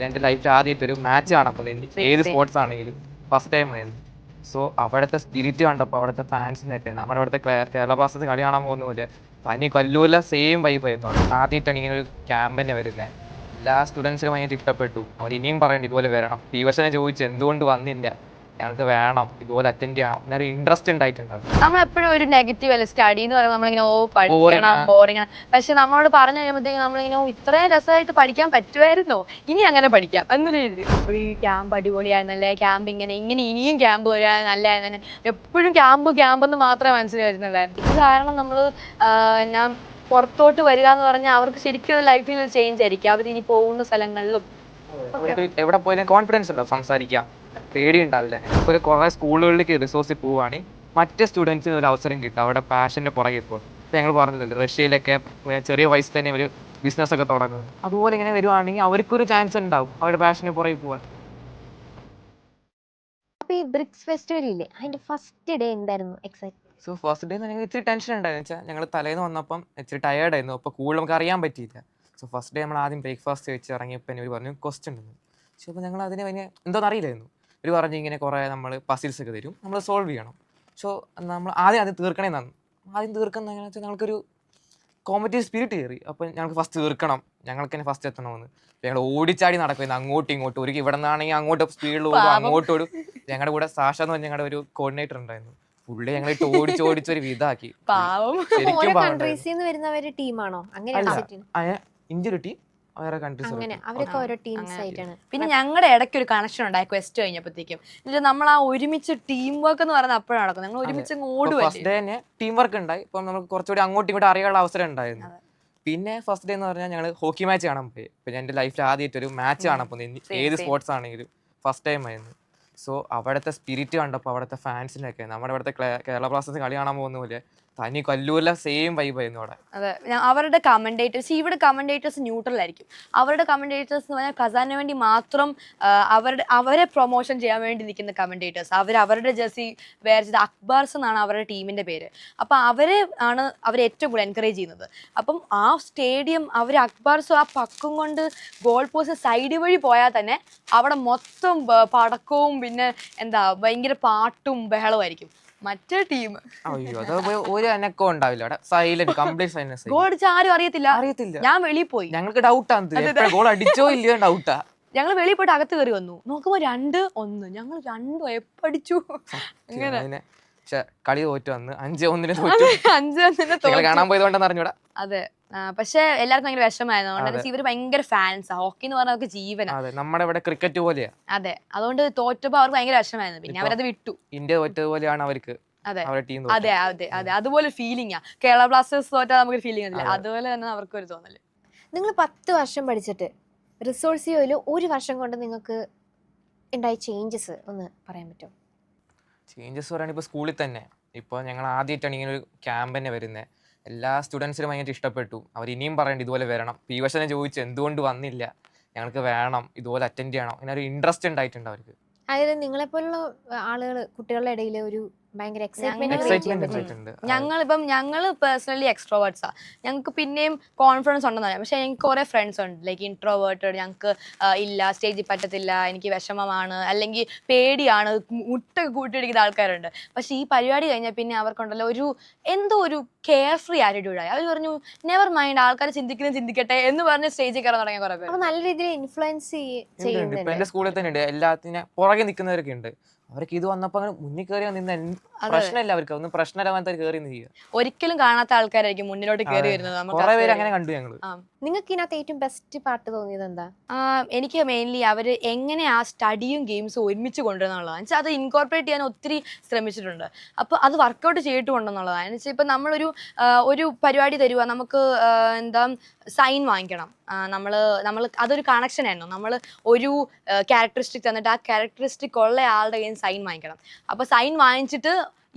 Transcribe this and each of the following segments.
പിന്നെ എന്റെ ലൈഫിൽ ആദ്യമായിട്ട് ഒരു മാച്ച് കാണപ്പോൾ ഏത് സ്പോർട്സ് ആണെങ്കിലും ഫസ്റ്റ് ടൈം ആയിരുന്നു. സോ അവിടുത്തെ സ്പിരിറ്റ് കണ്ടപ്പോൾ അവിടുത്തെ ഫാൻസിനൊക്കെ നമ്മുടെ അവിടുത്തെ കേരള ബ്ലാസ്റ്റേഴ്സ് കളി കാണാൻ പോകുന്ന പോലെ പനി കൊല്ലൂല സെയിം വൈബ് ആയിരുന്നു ആദ്യമായിട്ടാണ് ഇങ്ങനെ ഒരു ക്യാമ്പന്നെ വരുന്നത് എല്ലാ സ്റ്റുഡൻസിനും ഭയങ്കര ഇഷ്ടപ്പെട്ടു അവർ ഇനിയും പറയണ്ട ഇതുപോലെ വരണം. ഈ വർഷം ചോദിച്ചു എന്തുകൊണ്ട് വന്നില്ല? ഞങ്ങൾക്ക് വേണം ഇതുപോലെ അറ്റൻഡ് ചെയ്യണം എന്നൊരു ഇൻട്രസ്റ്റ് ഉണ്ടായിട്ടുണ്ടാവും നമ്മൾ എപ്പോഴും ഒരു നെഗറ്റീവ് അല്ല? സ്റ്റഡി എന്ന് പറയുമ്പോൾ നമ്മളിങ്ങനെ ഓ പഠിക്കണം ബോറിങ് പക്ഷെ നമ്മളോട് പറഞ്ഞു കഴിയുമ്പോഴത്തേക്ക് നമ്മളിങ്ങനെ ഓ ഇത്രയും രസമായിട്ട് പഠിക്കാൻ പറ്റുമായിരുന്നോ? ഇനി അങ്ങനെ പഠിക്കാം. എന്നൊരു രീതി ഈ ക്യാമ്പ് അടിപൊളിയായിരുന്നല്ലേ? ക്യാമ്പ് ഇങ്ങനെ ഇങ്ങനെ ഇനിയും ക്യാമ്പ് വരാൻ നല്ലതായിരുന്നു എപ്പോഴും ക്യാമ്പ് ക്യാമ്പ് എന്ന് മാത്രമേ മനസ്സിൽ വരുന്നുള്ളായിരുന്നു ഇത് കാരണം നമ്മൾ ഞാൻ പുറത്തോട്ട് വരിക എന്ന് പറഞ്ഞാൽ അവർക്ക് ശരിക്കും ലൈഫിൽ ചേഞ്ച് ആയിരിക്കും. അവർ ഇനി പോകുന്ന സ്ഥലങ്ങളിലും. എവിടെ പോയാലും കോൺഫിഡൻസ് ഉണ്ടോ? സംസാരിക്കാം. പേടി ഉണ്ടാവില്ല ഇപ്പോൾ കുറേ സ്കൂളുകളിലേക്ക് റിസോഴ്സിൽ പോവുകയാണെങ്കിൽ മറ്റ് സ്റ്റുഡൻസിന് ഒരു അവസരം കിട്ടും. അവിടെ പാഷന്റെ പുറകെ പോകും ഇപ്പം ഞങ്ങൾ പറഞ്ഞിട്ടുണ്ട് റഷ്യയിലൊക്കെ ചെറിയ വയസ്സിൽ തന്നെ ഒരു ബിസിനസ് ഒക്കെ തുടങ്ങുന്നത് അതുപോലെ ഇങ്ങനെ വരുവാണെങ്കിൽ അവർക്കൊരു ചാൻസ് ഉണ്ടാവും അവരുടെ പാഷന് പുറകെ പോവാൻ. അപ്പോൾ ഈ ബ്രിക്സ് ഫെസ്റ്റിവൽ ഇല്ലേ അതിന്റെ ഫസ്റ്റ് ഡേ എന്തായിരുന്നു എക്സൈറ്റ് സോ ഫസ്റ്റ് ഡേ ഞങ്ങൾക്ക് ഇച്ചിരി ടെൻഷൻ ഉണ്ടായിരുന്നു. വെച്ചാൽ ഞങ്ങൾ തലേന്ന് വന്നപ്പം ഇച്ചിരി ടയേർഡ് ആയിരുന്നു. അപ്പോൾ കൂടുതൽ നമുക്ക് അറിയാൻ പറ്റിയില്ല. സോ ഫസ്റ്റ് ഡേ നമ്മൾ ആദ്യം ബ്രേക്ക്ഫാസ്റ്റ് വെച്ച് ഇറങ്ങിയപ്പോൾ ഇവർ പറഞ്ഞു ക്വസ്റ്റ്യൻ ഉണ്ടെന്ന് സോ അപ്പോൾ ഞങ്ങൾ അതിനെ വലിയ എന്തോന്ന് അറിയില്ലായിരുന്നു. ഇവർ പറഞ്ഞ് ഇങ്ങനെ കുറേ നമ്മൾ പസിൽസ് ഒക്കെ തരും. നമ്മൾ സോൾവ് ചെയ്യണം. സോ നമ്മൾ ആദ്യം ആദ്യം തീർക്കണേ നന്നു. ആദ്യം തീർക്കുന്ന എങ്ങനെയാണെന്ന് വെച്ചാൽ ഞങ്ങൾക്കൊരു കോമ്പറ്റീവ് സ്പിരിറ്റ് കയറി അപ്പോൾ ഞങ്ങൾക്ക് ഫസ്റ്റ് തീർക്കണം. ഞങ്ങൾക്ക് തന്നെ ഫസ്റ്റ് എത്തണമെന്ന് ഞങ്ങൾ ഓടിച്ചാടി നടക്കുന്നത് അങ്ങോട്ടും ഇങ്ങോട്ടും. ഒരു ഇവിടെ നിന്നാണെങ്കിൽ അങ്ങോട്ട് സ്പീഡിൽ ഓടും അങ്ങോട്ടും ഓടും. ഞങ്ങളുടെ കൂടെ സാഷ എന്ന് പറഞ്ഞ ഞങ്ങളുടെ ഒരു കോർഡിനേറ്റർ ഉണ്ടായിരുന്നു. പുള്ളി ഞങ്ങൾ ഇട്ട് ഓടിച്ച് ഓടിച്ച് ഒരു വിധാക്കി പാവം. ശരിക്കും ടീമാണോ അങ്ങനെയാണ് അല്ല. അയ- ഇന്ത്യ ഒരു ടീം വേറെ കൺട്രീസ് അങ്ങനെ അവരൊക്കെ ഓരോ ടീംസ്. ആയിട്ടാണ്. പിന്നെ ഞങ്ങളുടെ ഇടയ്ക്ക് ഒരു കണക്ഷൻ ഉണ്ടായി ക്വസ്റ്റ് കഴിഞ്ഞപ്പോഴത്തേക്കും. എന്നിട്ട് നമ്മൾ ആ ഒരുമിച്ച് ടീം വർക്ക് എന്ന് പറയുന്നത് അപ്പോഴാണ് നടക്കുന്നത്. ഞങ്ങൾ ഒരുമിച്ച് ഓടുക ഫസ്റ്റ് ഡേ തന്നെ ടീം വർക്ക് ഉണ്ടായി. ഇപ്പം നമുക്ക് കുറച്ചുകൂടി അങ്ങോട്ടും ഇങ്ങോട്ടും അറിയാനുള്ള അവസരം ഉണ്ടായിരുന്നു. പിന്നെ ഫസ്റ്റ് ഡേ എന്ന് പറഞ്ഞാൽ ഞങ്ങൾ ഹോക്കി മാച്ച് കാണാൻ പോയി. പിന്നെ എന്റെ ലൈഫിൽ ആദ്യമായിട്ട് ഒരു മാച്ച് കാണാൻ പോകുന്നത്. ഏത് സ്പോർട്സ് ആണെങ്കിലും ഫസ്റ്റ് ടൈം ആയിരുന്നു. സോ അവിടുത്തെ സ്പിരിറ്റ് കണ്ടപ്പോൾ അവിടുത്തെ ഫാൻസിനൊക്കെ നമ്മുടെ ഇവിടുത്തെ കേരള ബ്ലാസ്റ്റേഴ്സ് കളി കാണാൻ പോകുന്ന പോലെ തനി കൊല്ലൂരിലെ സെയിം വൈബ് ആയിരുന്നു അവിടെ. അതെ ഞാൻ- അവരുടെ കമന്റേറ്റേഴ്സ് ഇവിടെ കമന്റേറ്റേഴ്സ് ന്യൂട്രൽ ആയിരിക്കും. അവരുടെ കമന്റേറ്റേഴ്സ് എന്ന് പറഞ്ഞാൽ ഖസാനു വേണ്ടി മാത്രം അവരുടെ അവരെ പ്രൊമോഷൻ ചെയ്യാൻ വേണ്ടി നിൽക്കുന്ന കമന്റേറ്റേഴ്സ് അവർ അവരുടെ ജേഴ്സി വേറെ ചെയ്ത അക്ബാർസ് എന്നാണ് അവരുടെ ടീമിന്റെ പേര്. അപ്പൊ അവരെ ആണ് അവർ ഏറ്റവും കൂടുതൽ എൻകറേജ് ചെയ്യുന്നത്. അപ്പം ആ സ്റ്റേഡിയം അവർ അക്ബാർസ് ആ പക്കും കൊണ്ട് ഗോൾ പോസ്റ്റ് സൈഡ് വഴി പോയാൽ തന്നെ അവിടെ മൊത്തം പടക്കവും പിന്നെ എന്താ ഭയങ്കര പാട്ടും ബഹളമായിരിക്കും മറ്റേ ടീം അയ്യോ അത് ഒരു അനക്കം ഉണ്ടാവില്ല. അവിടെ സൈലന്റ് കംപ്ലീറ്റ് സൈലൻസ് ഗോൾ അടിച്ച ആരും അറിയത്തില്ല. അറിയത്തില്ല. ഞാൻ വെളിയിൽ പോയി. ഞങ്ങൾക്ക് ഡൗട്ടാണ് ഗോൾ അടിച്ചോ ഇല്ലയോ ഡൗട്ടാ ഞങ്ങൾ വെളിയിൽ പോയിട്ട് അകത്ത് കയറി വന്നു. നോക്കുമ്പോ രണ്ട് ഒന്ന്. ഞങ്ങൾ രണ്ടും എപ്പടിച്ചു അങ്ങനെ. കളി തോറ്റു വന്ന് അഞ്ച് ഒന്നിന് തോറ്റു. അഞ്ച് ഒന്നിന്. കാണാൻ പോയതുകൊണ്ടെന്ന് അറിഞ്ഞൂടാ. അതെ. പക്ഷെ എല്ലാവർക്കും ഭയങ്കര വിഷമായിരുന്നു അതെ. അതുകൊണ്ട് ഇവർ ഭയങ്കര ഫാൻസാ ഹോക്കി എന്ന് പറഞ്ഞ അവർക്ക് ജീവനാ. അതെ നമ്മുടെ ഇവിടെ ക്രിക്കറ്റ് പോലെയാ. അതെ. അതുകൊണ്ട് തോറ്റപ്പോ അവർക്ക് ഭയങ്കര വിഷമായിരുന്നു പിന്നെ അവരത് വിട്ടു. ഇന്ത്യ തോറ്റതുപോലെയാണ് അവർക്ക്. അതെ. അതെ അതെ അതെ. അതുപോലെ ഫീലിംഗാ കേരള ബ്ലാസ്റ്റേഴ്സ് തോറ്റാൽ നമുക്ക് ഫീലിംഗ് ഇല്ല അതുപോലെ തന്നെ അവർക്ക് ഒരു തോന്നൽ. നിങ്ങൾ പത്ത് വർഷം പഠിച്ചിട്ട് റിസോഴ്സിയോയിൽ ഒരു വർഷം കൊണ്ട് നിങ്ങൾക്ക് ഉണ്ടായ ചേഞ്ചസ് ഒന്ന് പറയാൻ പറ്റുമോ? ചേഞ്ചസ് പറയുകയാണെങ്കിൽ ഇപ്പോൾ സ്കൂളിൽ തന്നെ. ഇപ്പോൾ ഞങ്ങൾ ആദ്യമായിട്ടാണ് ഇങ്ങനെ ഒരു ക്യാമ്പ് തന്നെ വരുന്നത് എല്ലാ സ്റ്റുഡൻസിനും ഭയങ്കര ഇഷ്ടപ്പെട്ടു. അവർ ഇനിയും പറയണ്ട ഇതുപോലെ വരണം. പി വശനെ ചോദിച്ചു എന്തുകൊണ്ട് വന്നില്ല? ഞങ്ങൾക്ക് വേണം ഇതുപോലെ അറ്റൻഡ് ചെയ്യണം. അങ്ങനെ ഒരു ഇൻട്രസ്റ്റ് ഉണ്ടായിട്ടുണ്ട് അവർക്ക്. അതായത് നിങ്ങളെപ്പോലുള്ള ആളുകൾ കുട്ടികളുടെ ഇടയിൽ ഒരു ഭയങ്കര എക്സൈറ്റ്മെന്റ് ഞങ്ങൾ ഇപ്പം ഞങ്ങൾ പേഴ്സണലി എക്സ്ട്രോവേർട്സാ ഞങ്ങൾക്ക് പിന്നെയും കോൺഫിഡൻസ് ഉണ്ടെന്ന് പറയാം. പക്ഷെ ഞങ്ങൾക്ക് കുറെ ഫ്രണ്ട്സ് ഉണ്ട്. ലൈക്ക് ഇൻട്രോവേർട്ടഡ് ഞങ്ങൾക്ക് ഇല്ല സ്റ്റേജിൽ പറ്റത്തില്ല എനിക്ക് വിഷമമാണ് അല്ലെങ്കിൽ പേടിയാണ് മുട്ട കൂട്ടിയിടിക്കുന്ന ആൾക്കാരുണ്ട്. പക്ഷെ ഈ പരിപാടി കഴിഞ്ഞാൽ പിന്നെ അവർക്കുണ്ടല്ലോ ഒരു എന്തോ ഒരു കെയർ ഫ്രീ ആറ്റിറ്റ്യൂഡായി അവർ പറഞ്ഞു നെവർ മൈൻഡ് ആൾക്കാർ ചിന്തിക്കുന്നത് ചിന്തിക്കട്ടെ എന്ന് പറഞ്ഞ് സ്റ്റേജിൽ കയറാൻ തുടങ്ങിയ കുറേ പേര് നല്ല രീതിയിൽ ഇൻഫ്ലുവൻസ്. ചെയ്യുന്നുണ്ട് എന്റെ സ്കൂളിൽ തന്നെ ഉണ്ട്. എല്ലാത്തിനും പുറകെ നിൽക്കുന്നവരൊക്കെ ഉണ്ട്. അവർക്ക് ഇത് വന്നപ്പോ അങ്ങനെ മുന്നിൽ കയറി നിന്ന്. പ്രശ്നമില്ല അവർക്ക്. ഒന്നും പ്രശ്നമില്ലാത്ത കയറി ചെയ്യുക ഒരിക്കലും കാണാത്ത ആൾക്കാരായിരിക്കും മുന്നിലോട്ട് കയറി വരുന്നത്. കുറെ പേര് അങ്ങനെ കണ്ടു ഞങ്ങൾ. നിങ്ങൾക്ക് ഇതിനകത്ത് ഏറ്റവും ബെസ്റ്റ് പാട്ട് തോന്നിയത് എന്താ എനിക്ക് മെയിൻലി അവർ എങ്ങനെ ആ സ്റ്റഡിയും ഗെയിംസും ഒരുമിച്ച് കൊണ്ടുവരുന്നുള്ളതാണ് വെച്ചാൽ അത് ഇൻകോർപ്പറേറ്റ് ചെയ്യാൻ ഒത്തിരി ശ്രമിച്ചിട്ടുണ്ട്. അപ്പോൾ അത് വർക്കൗട്ട് ചെയ്തിട്ടുണ്ടെന്നുള്ളതാണ് കൊണ്ടുവന്നുള്ളതാണ് വെച്ചാൽ ഇപ്പം നമ്മളൊരു ഒരു പരിപാടി തരുക നമുക്ക് എന്താ സൈൻ വാങ്ങിക്കണം. നമ്മൾ നമ്മൾ അതൊരു കണക്ഷൻ ആയിരുന്നു. നമ്മൾ ഒരു ക്യാരക്ടറിസ്റ്റിക് തന്നിട്ട് ആ ക്യാരക്ടറിസ്റ്റിക് ഉള്ള ആളുടെ കയ്യിൽ സൈൻ വാങ്ങിക്കണം. അപ്പോൾ സൈൻ വാങ്ങിച്ചിട്ട്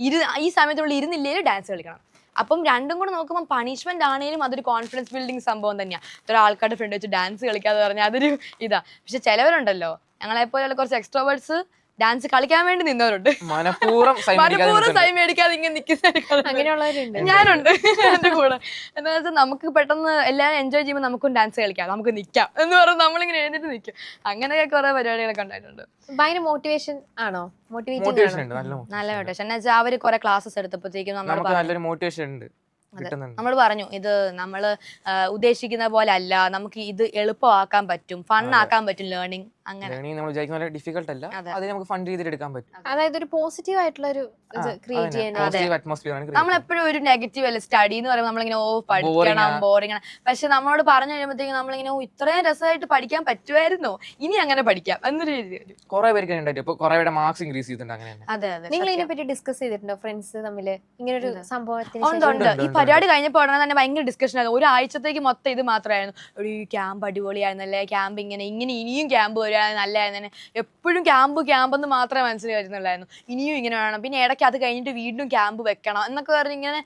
ഇരു ഈ സമയത്തുള്ള ഇരുന്നില്ലേ ഡാൻസ് കളിക്കണം. അപ്പം രണ്ടും കൂടെ നോക്കുമ്പോൾ പണിഷ്മെന്റ് ആണെങ്കിലും അതൊരു കോൺഫിഡൻസ് ബിൽഡിംഗ് സംഭവം തന്നെയാണ് ഇത്ര ആൾക്കാരുടെ ഫ്രണ്ട് വെച്ച് ഡാൻസ് കളിക്കാതെ പറഞ്ഞാൽ അതൊരു ഇതാ. പക്ഷെ ചിലവരുണ്ടല്ലോ. ഞങ്ങളെപ്പോലെയുള്ള കുറച്ച് എക്സ്ട്രോവേർട്സ് ഡാൻസ് കളിക്കാൻ വേണ്ടി നിന്നവരുണ്ട്. മനഃപൂർവം സൈൻ മേടിക്കാതെ ഇങ്ങനെ നിൽക്കുന്ന അങ്ങനെയുള്ളവരുണ്ട്. ഞാനുണ്ട്. എന്റെ കൂടെ. എന്താ വെച്ചാൽ നമുക്ക് പെട്ടെന്ന് എല്ലാവരും എൻജോയ് ചെയ്യുമ്പോൾ നമുക്കും ഡാൻസ് കളിക്കാം. നമുക്ക് നിൽക്കാം എന്ന് പറഞ്ഞ് നമ്മളിങ്ങനെ എഴുന്നേറ്റ് നിൽക്കും അങ്ങനെയൊക്കെ കുറെ പരിപാടികളൊക്കെ ഉണ്ടായിട്ടുണ്ട്. ഭയങ്കര മോട്ടിവേഷൻ ആണോ? മോട്ടിവേഷൻ ഉണ്ട്. നല്ല. മോട്ടിവേഷൻ എന്ന് വെച്ചാൽ അവർ കുറെ ക്ലാസ്സസ് എടുത്തപ്പോഴത്തേക്കും നല്ലൊരു മോട്ടിവേഷൻ ഉണ്ട്. നമ്മൾ പറഞ്ഞു ഇത് നമ്മൾ ഉദ്ദേശിക്കുന്ന പോലെ അല്ല. നമുക്ക് ഇത് എളുപ്പമാക്കാൻ പറ്റും. ഫൺ ആക്കാൻ പറ്റും ലേണിംഗ് അങ്ങനെ. നമ്മൾ വിചാരിക്കുന്ന പോലെ ഡിഫിക്കൽട്ട് അല്ല. അതെ. നമുക്ക് ഫണ്ട് ചെയ്തിട്ട് എടുക്കാൻ പറ്റും അതായത് ഒരു പോസിറ്റീവ് ആയിട്ടുള്ള ഒരു ക്രിയേറ്റ് ചെയ്യാൻ നമ്മൾ എപ്പോഴും ഒരു നെഗറ്റീവ് അല്ല? സ്റ്റഡി എന്ന് പറയുമ്പോൾ നമ്മളിങ്ങനെ ഓ പഠിക്കണം ബോറിംഗ് ആണ് പക്ഷെ നമ്മളോട് പറഞ്ഞു കഴിയുമ്പോഴത്തേക്കും നമ്മളിങ്ങനെ ഇത്രയും രസമായിട്ട് പഠിക്കാൻ പറ്റുമായിരുന്നു? ഇനി അങ്ങനെ പഠിക്കാം. എന്നൊരു രീതി വരും. കുറെ പേർക്ക് ഉണ്ടായിട്ട് ഇപ്പൊ കുറെ പേരുടെ മാർക്സ് ഇൻക്രീസ് ചെയ്തിട്ടുണ്ട് അങ്ങനെ അതെ അതെ. നിങ്ങൾ ഇതിനെ പറ്റി ഡിസ്കസ് ചെയ്തിട്ടുണ്ടോ? ഫ്രണ്ട്സ് തമ്മിൽ ഇങ്ങനെ ഒരു സംഭവത്തിന് ഉണ്ട് ഉണ്ട്. ഉണ്ട്, ഈ പരിപാടി കഴിഞ്ഞപ്പോൾ ഉടനെ തന്നെ ഭയങ്കര ഡിസ്കഷൻ ആയിരുന്നു. ഒരാഴ്ചത്തേക്ക് മൊത്തം ഇത് മാത്രമായിരുന്നു. ഒരു ക്യാമ്പ് അടിപൊളിയായിരുന്നല്ലേ? ക്യാമ്പ് ഇങ്ങനെ ഇങ്ങനെ ഇനിയും ക്യാമ്പ് വരികയാണെങ്കിൽ നല്ലതായിരുന്നു. എപ്പോഴും ക്യാമ്പ് ക്യാമ്പ് എന്ന് മാത്രമേ മനസ്സിൽ വരുന്നുള്ളായിരുന്നു. ഇനിയും ഇങ്ങനെ വേണം. പിന്നെ ഇടയ്ക്ക് അത് കഴിഞ്ഞിട്ട് വീണ്ടും ക്യാമ്പ് വെക്കണം എന്നൊക്കെ പറഞ്ഞ് ഇങ്ങനെ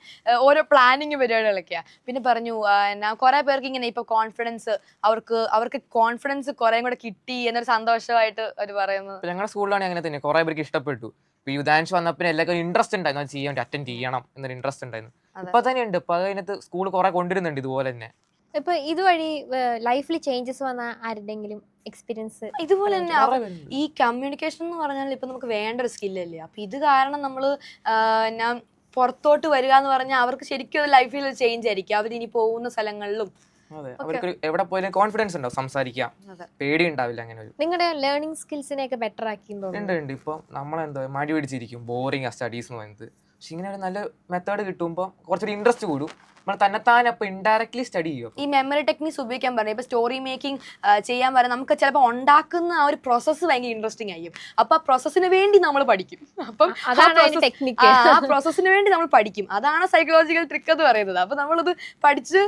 ഓരോ പ്ലാനിങ് പരിപാടികളൊക്കെയാണ് പിന്നെ പറഞ്ഞു എന്നാ കുറെ പേർക്ക് ഇങ്ങനെ ഇപ്പൊ കോൺഫിഡൻസ് അവർക്ക് അവർക്ക് കോൺഫിഡൻസ് കുറേ കൂടെ കിട്ടി എന്നൊരു സന്തോഷമായിട്ട് അവർ പറയുന്നത്. ഞങ്ങളുടെ സ്കൂളിലാണ് അങ്ങനെ തന്നെ. കുറെ പേർക്ക് ഇഷ്ടപ്പെട്ടു. ഇപ്പൊ യുദ്ധാൻഷ് വന്നപ്പോൾ എല്ലാവർക്കും ഇൻട്രസ്റ്റ് ഉണ്ടായിരുന്നു. അത് ചെയ്യാൻ അറ്റൻഡ് ചെയ്യണം എന്നൊരു ഇൻട്രസ്റ്റ് ഉണ്ടായിരുന്നു. ഇപ്പൊ തന്നെ ഉണ്ട് ഇപ്പൊ അതിനകത്ത് സ്കൂൾ കുറെ കൊണ്ടുവരുന്നുണ്ട് ഇതുപോലെ തന്നെ. ഇപ്പൊ ഇതുവഴി ലൈഫിൽ ചേഞ്ചസ് വന്ന ആരുടെങ്കിലും എക്സ്പീരിയൻസ് ഇതുപോലെ തന്നെ. ഈ കമ്മ്യൂണിക്കേഷൻ എന്ന് പറഞ്ഞാൽ ഇപ്പൊ നമുക്ക് വേണ്ട ഒരു സ്കില്ലല്ലേ അപ്പൊ ഇത് കാരണം നമ്മൾ ഞാൻ പുറത്തോട്ട് വരിക എന്ന് പറഞ്ഞാൽ അവർക്ക് ശരിക്കും ഒരു ലൈഫിൽ ചേഞ്ച് ആയിരിക്കും. അവർ ഇനി പോകുന്ന സ്ഥലങ്ങളിലും. അതെ. അവർക്ക് എവിടെ പോയാലും കോൺഫിഡൻസ് ഉണ്ടാവും സംസാരിക്കാം പേടി ഉണ്ടാവില്ല അങ്ങനെ ഒരു നിങ്ങളുടെ ലേണിംഗ് സ്കിൽസിനെ ഒക്കെ ബെറ്റർ ആക്കി ഉണ്ട് തോന്നുന്നു. ഉണ്ട് ഇപ്പൊ നമ്മളെന്തോ മടി പിടിച്ചിരിക്കും. ബോറിംഗ് ആ സ്റ്റഡീസ് എന്ന് പറയുന്നത്. പക്ഷെ ഇങ്ങനെ ഒരു നല്ല മെത്തേഡ് കിട്ടുമ്പോൾ കുറച്ചൊരു ഇൻട്രസ്റ്റ് കൂടും. നമ്മൾ തന്നെത്താൻ അപ്പൊ ഇൻഡയറക്ട്ലി സ്റ്റഡി ചെയ്യും? ഈ മെമ്മറി ടെക്നിക്സ് ഉപയോഗിക്കാൻ പറഞ്ഞു ഇപ്പൊ സ്റ്റോറി മേക്കിംഗ് ചെയ്യാൻ പറഞ്ഞാൽ നമുക്ക് ചിലപ്പോൾ ഉണ്ടാക്കുന്ന ആ ഒരു പ്രോസസ്സ് ഭയങ്കര ഇൻട്രസ്റ്റിംഗ് ആയിരിക്കും. അപ്പൊ ആ പ്രോസസ്സിന് വേണ്ടി നമ്മൾ പഠിക്കും. അപ്പം ടെക്നിക്ക് ആ, പ്രോസസ്സിന് വേണ്ടി നമ്മൾ പഠിക്കും. അതാണ് സൈക്കോളജിക്കൽ ട്രിക്ക് എന്ന് പറയുന്നത്. അപ്പൊ നമ്മളത് പഠിച്ച്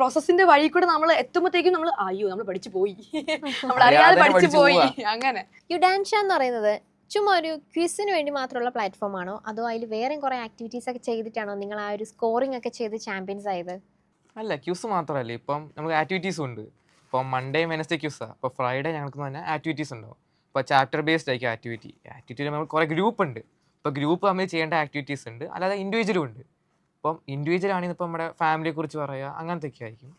പ്രോസസ്സിന്റെ വഴി കൂടെ നമ്മൾ എത്തുമ്പോഴത്തേക്കും നമ്മൾ അയ്യോ നമ്മൾ പഠിച്ചു പോയി. നമ്മൾ അറിയാതെ പഠിച്ചു പോയി. അങ്ങനെ. യുഡാൻഷ എന്ന് പറയുന്നത് ചുമ്മാ ഒരു ക്വിസിന് വേണ്ടി മാത്രമുള്ള പ്ലാറ്റ്ഫോം ആണോ? അതോ അതിൽ വേറെ കുറെ ആക്ടിവിറ്റീസ് ഒക്കെ ചെയ്തിട്ടാണോ നിങ്ങൾ ആ ഒരു സ്കോറിംഗ് ഒക്കെ ചെയ്ത് ചാമ്പ്യൻസ് ആയത്? അല്ല ക്യൂസ് മാത്രമല്ല. ഇപ്പം നമുക്ക് ആക്ടിവിറ്റീസും ഉണ്ട്. ഇപ്പം മൺഡേ വെനസ്ഡേ ക്യൂസാണ് അപ്പോൾ ഫ്രൈഡേ ഞങ്ങൾക്ക് തന്നെ ആക്ടിവിറ്റീസ് ഉണ്ടാവും. ഇപ്പോൾ ചാപ്റ്റർ ബേസ്ഡ് ആയിരിക്കും ആക്ടിവിറ്റി ആക്ടിവിറ്റി നമ്മൾ കുറേ ഗ്രൂപ്പ് ഉണ്ട്. ഇപ്പോൾ ഗ്രൂപ്പ് തമ്മിൽ ചെയ്യേണ്ട ആക്ടിവിറ്റീസ് ഉണ്ട്. അല്ലാതെ ഇൻഡിവിജ്വലും ഉണ്ട്. ഇപ്പം ഇൻഡിവിജ്വൽ ആണെങ്കിൽ ഇപ്പം നമ്മുടെ ഫാമിലിയെ കുറിച്ച് പറയുക അങ്ങനത്തെ ഒക്കെ ആയിരിക്കും.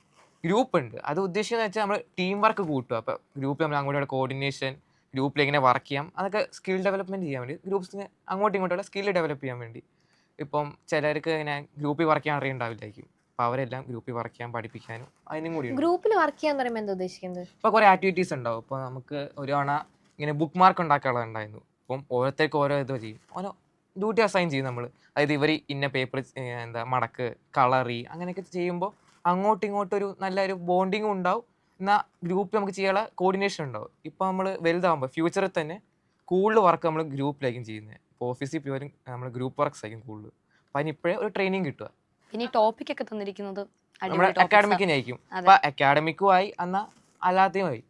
ഗ്രൂപ്പ് ഉണ്ട്. അത് ഉദ്ദേശിക്കുന്നത് വെച്ചാൽ നമ്മൾ ടീം വർക്ക് കൂട്ടുക. അപ്പോൾ ഗ്രൂപ്പിൽ നമ്മൾ അങ്ങോട്ടും കോർഡിനേഷൻ ഗ്രൂപ്പിൽ എങ്ങനെ വർക്ക് ചെയ്യാം. അതൊക്കെ സ്കിൽ ഡെവലപ്മെന്റ് ചെയ്യാൻ വേണ്ടി. ഗ്രൂപ്പ്സിന് അങ്ങോട്ടും ഇങ്ങോട്ടുള്ള സ്കിൽ ഡെവലപ്പ് ചെയ്യാൻ വേണ്ടി. ഇപ്പം ചിലർക്ക് ഇങ്ങനെ ഗ്രൂപ്പിൽ വർക്ക് ചെയ്യാൻ അറിയണ്ടാവില്ലായിരിക്കും അപ്പോൾ അവരെല്ലാം ഗ്രൂപ്പിൽ വർക്ക് ചെയ്യാൻ പഠിപ്പിക്കാനും അതിനും കൂടി ഗ്രൂപ്പിൽ വർക്ക് ചെയ്യാൻ പറയുമ്പോൾ എന്താ ഉദ്ദേശിക്കുന്നത്? ഇപ്പോൾ കുറേ ആക്ടിവിറ്റീസ് ഉണ്ടാവും. ഇപ്പോൾ നമുക്ക് ഒരു തവണ ഇങ്ങനെ ബുക്ക് മാർക്ക് ഉണ്ടാക്കാനുള്ളതുണ്ടായിരുന്നു അപ്പം ഓരോരുത്തർക്ക് ഓരോ ഇത് ചെയ്യും. ഓരോ ഡ്യൂട്ടി അസൈൻ ചെയ്യും നമ്മൾ അതായത് ഇവർ ഇന്ന പേപ്പർ എന്താ മടക്ക് കളറി അങ്ങനെയൊക്കെ ചെയ്യുമ്പോൾ അങ്ങോട്ടും ഇങ്ങോട്ടും ഒരു നല്ലൊരു ബോണ്ടിങ്ങും ഉണ്ടാവും. എന്നാൽ ഗ്രൂപ്പിൽ നമുക്ക് ചെയ്യാനുള്ള കോർഡിനേഷൻ ഉണ്ടാവും. ഇപ്പോൾ നമ്മൾ വലുതാകുമ്പോൾ ഫ്യൂച്ചറിൽ തന്നെ കൂടുതൽ വർക്ക് നമ്മൾ ഗ്രൂപ്പിലായിരിക്കും ചെയ്യുന്നത് ഇപ്പോൾ ഓഫീസിൽ പോയാലും നമ്മൾ ഗ്രൂപ്പ് വർക്ക്സ് ആയിരിക്കും കൂടുതൽ അപ്പോൾ അതിന് ഇപ്പോഴേ ഒരു ട്രെയിനിങ് കിട്ടുക. ഇനി ടോപ്പിക് ഒക്കെ തന്നിരിക്കുന്നത് നമ്മുടെ അക്കാഡമിക്കിനെ ആയിരിക്കും ആ. അക്കാഡമിക്കിനായിരിക്കും അതെ. അപ്പോൾ അക്കാഡമിക്കും ആയി എന്നാൽ അല്ലാതെയും ആയി.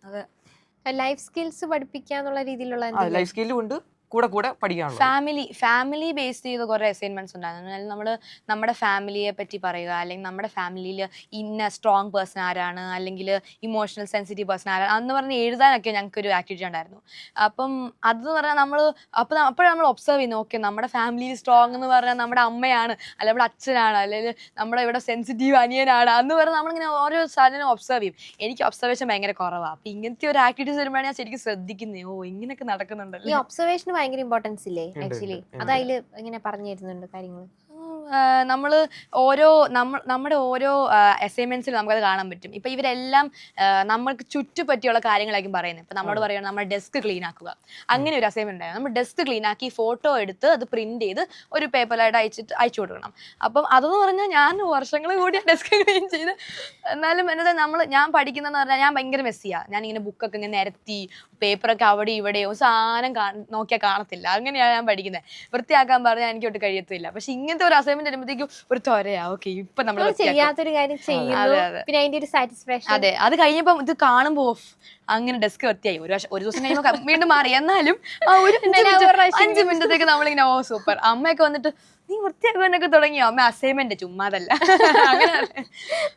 ലൈഫ് സ്കിൽസ് പഠിപ്പിക്കാന്നുള്ള രീതിയിലുള്ള ലൈഫ് സ്കില്ലും ഉണ്ട്. കൂടെ കൂടെ പഠിക്കാനുള്ളത്. ഫാമിലി ഫാമിലി ബേസ് ചെയ്ത കുറേ അസൈൻമെന്റ്സ് ഉണ്ടായിരുന്നു. നമ്മൾ നമ്മുടെ ഫാമിലിയെ പറ്റി പറയുക അല്ലെങ്കിൽ നമ്മുടെ ഫാമിലിയിൽ ഇന്ന സ്ട്രോങ് പേഴ്സൺ ആരാണ് അല്ലെങ്കിൽ ഇമോഷണൽ സെൻസിറ്റീവ് പേഴ്സൺ ആരാണ് അന്ന് പറഞ്ഞ് എഴുതാനൊക്കെ ഞങ്ങൾക്ക് ഒരു ആക്ടിവിറ്റി ഉണ്ടായിരുന്നു. അപ്പം അതെന്ന് പറഞ്ഞാൽ നമ്മൾ അപ്പം അപ്പോഴാണ് നമ്മൾ ഒബ്സർവ് ചെയ്യുന്നത് ഓക്കെ നമ്മുടെ ഫാമിലിയിൽ സ്ട്രോങ് എന്ന് പറഞ്ഞാൽ നമ്മുടെ അമ്മയാണ് അല്ലെങ്കിൽ നമ്മുടെ അച്ഛനാണ് അല്ലെങ്കിൽ നമ്മുടെ ഇവിടെ സെൻസിറ്റീവ് അനിയനാണ് അന്ന് പറഞ്ഞാൽ നമ്മളിങ്ങനെ ഓരോ സാധനം ഒബ്സർവ് ചെയ്യും. എനിക്ക് ഒബ്സർവേഷൻ ഭയങ്കര കുറവാണ് അപ്പം ഇങ്ങനത്തെ ഒരു ആക്ടിവിറ്റീസ് വരുമ്പോഴാണ് ഞാൻ ശരിക്കും ശ്രദ്ധിക്കുന്നത് ഓ ഇങ്ങനെയൊക്കെ നടക്കുന്നുണ്ടല്ലോ? ഈ ഒബ്സർവേഷന് ഭയങ്കര ഇമ്പോർട്ടൻസ് ഇല്ലേ ആക്ച്വലി. അത് അതിൽ ഇങ്ങനെ പറഞ്ഞു തരുന്നുണ്ട് കാര്യങ്ങൾ നമ്മൾ ഓരോ നമ്മൾ നമ്മുടെ ഓരോ അസൈൻമെൻസിൽ നമുക്കത് കാണാൻ പറ്റും. ഇപ്പം ഇവരെല്ലാം നമ്മൾക്ക് ചുറ്റുപറ്റിയുള്ള കാര്യങ്ങളായിരിക്കും പറയുന്നത്. ഇപ്പം നമ്മളോട് പറയുകയാണ് നമ്മുടെ ഡെസ്ക് ക്ലീൻ ആക്കുക. അങ്ങനെ ഒരു അസൈൻമെന്റ് ഉണ്ടായിരുന്നു. നമ്മൾ ഡെസ്ക് ക്ലീൻ ആക്കി ഫോട്ടോ എടുത്ത് അത് പ്രിന്റ് ചെയ്ത് ഒരു പേപ്പറിലായിട്ട് അയച്ചിട്ട് അയച്ചു കൊടുക്കണം. അപ്പം അതെന്ന് പറഞ്ഞാൽ ഞാൻ വർഷങ്ങൾ കൂടി ഡെസ്ക് ക്ലീൻ ചെയ്ത് എന്നാലും എന്നത് നമ്മൾ ഞാൻ പഠിക്കുന്നതെന്ന് പറഞ്ഞാൽ ഞാൻ ഭയങ്കര മെസ്സിയാണ് ഞാനിങ്ങനെ ഇങ്ങനെ ബുക്കൊക്കെ ഇങ്ങനെ നിരത്തി പേപ്പറൊക്കെ അവിടെ ഇവിടെയോ സാധനം കാ- നോക്കിയാൽ കാണത്തില്ല. അങ്ങനെയാണ് ഞാൻ പഠിക്കുന്നത് വൃത്തിയാക്കാൻ പറഞ്ഞാൽ എനിക്ക് ഒട്ട് കഴിയത്തില്ല. പക്ഷെ ഇങ്ങനത്തെ ഒരു അസൈൻമെന്റ് വരുമ്പോഴത്തേക്കും ഒരു തൊരയാ ഓക്കെ ഇപ്പൊ നമ്മൾ ചെയ്യാത്തൊരു കാര്യം ചെയ്യുന്നു. അതെ, അതെ. പിന്നെ അതിന്റെ ഒരു സാറ്റിസ്ഫാക്ഷൻ അതെ അത് കഴിഞ്ഞപ്പോ ഇത് കാണുമ്പോ അങ്ങനെ ഡെസ്ക് വൃത്തിയായി. ഒരു വർഷം ഒരു ദിവസം കഴിയുമ്പോൾ വീണ്ടും മാറി. എന്നാലും ആ ഒരു അഞ്ച് മിനിറ്റത്തേക്ക് നമ്മളിങ്ങനെ ഓ സൂപ്പർ അമ്മയൊക്കെ വന്നിട്ട് നീ വൃത്തിയാക്കാനൊക്കെ തുടങ്ങിയോ? അമ്മ അസൈൻമെന്റ് ചുമ്മാതല്ല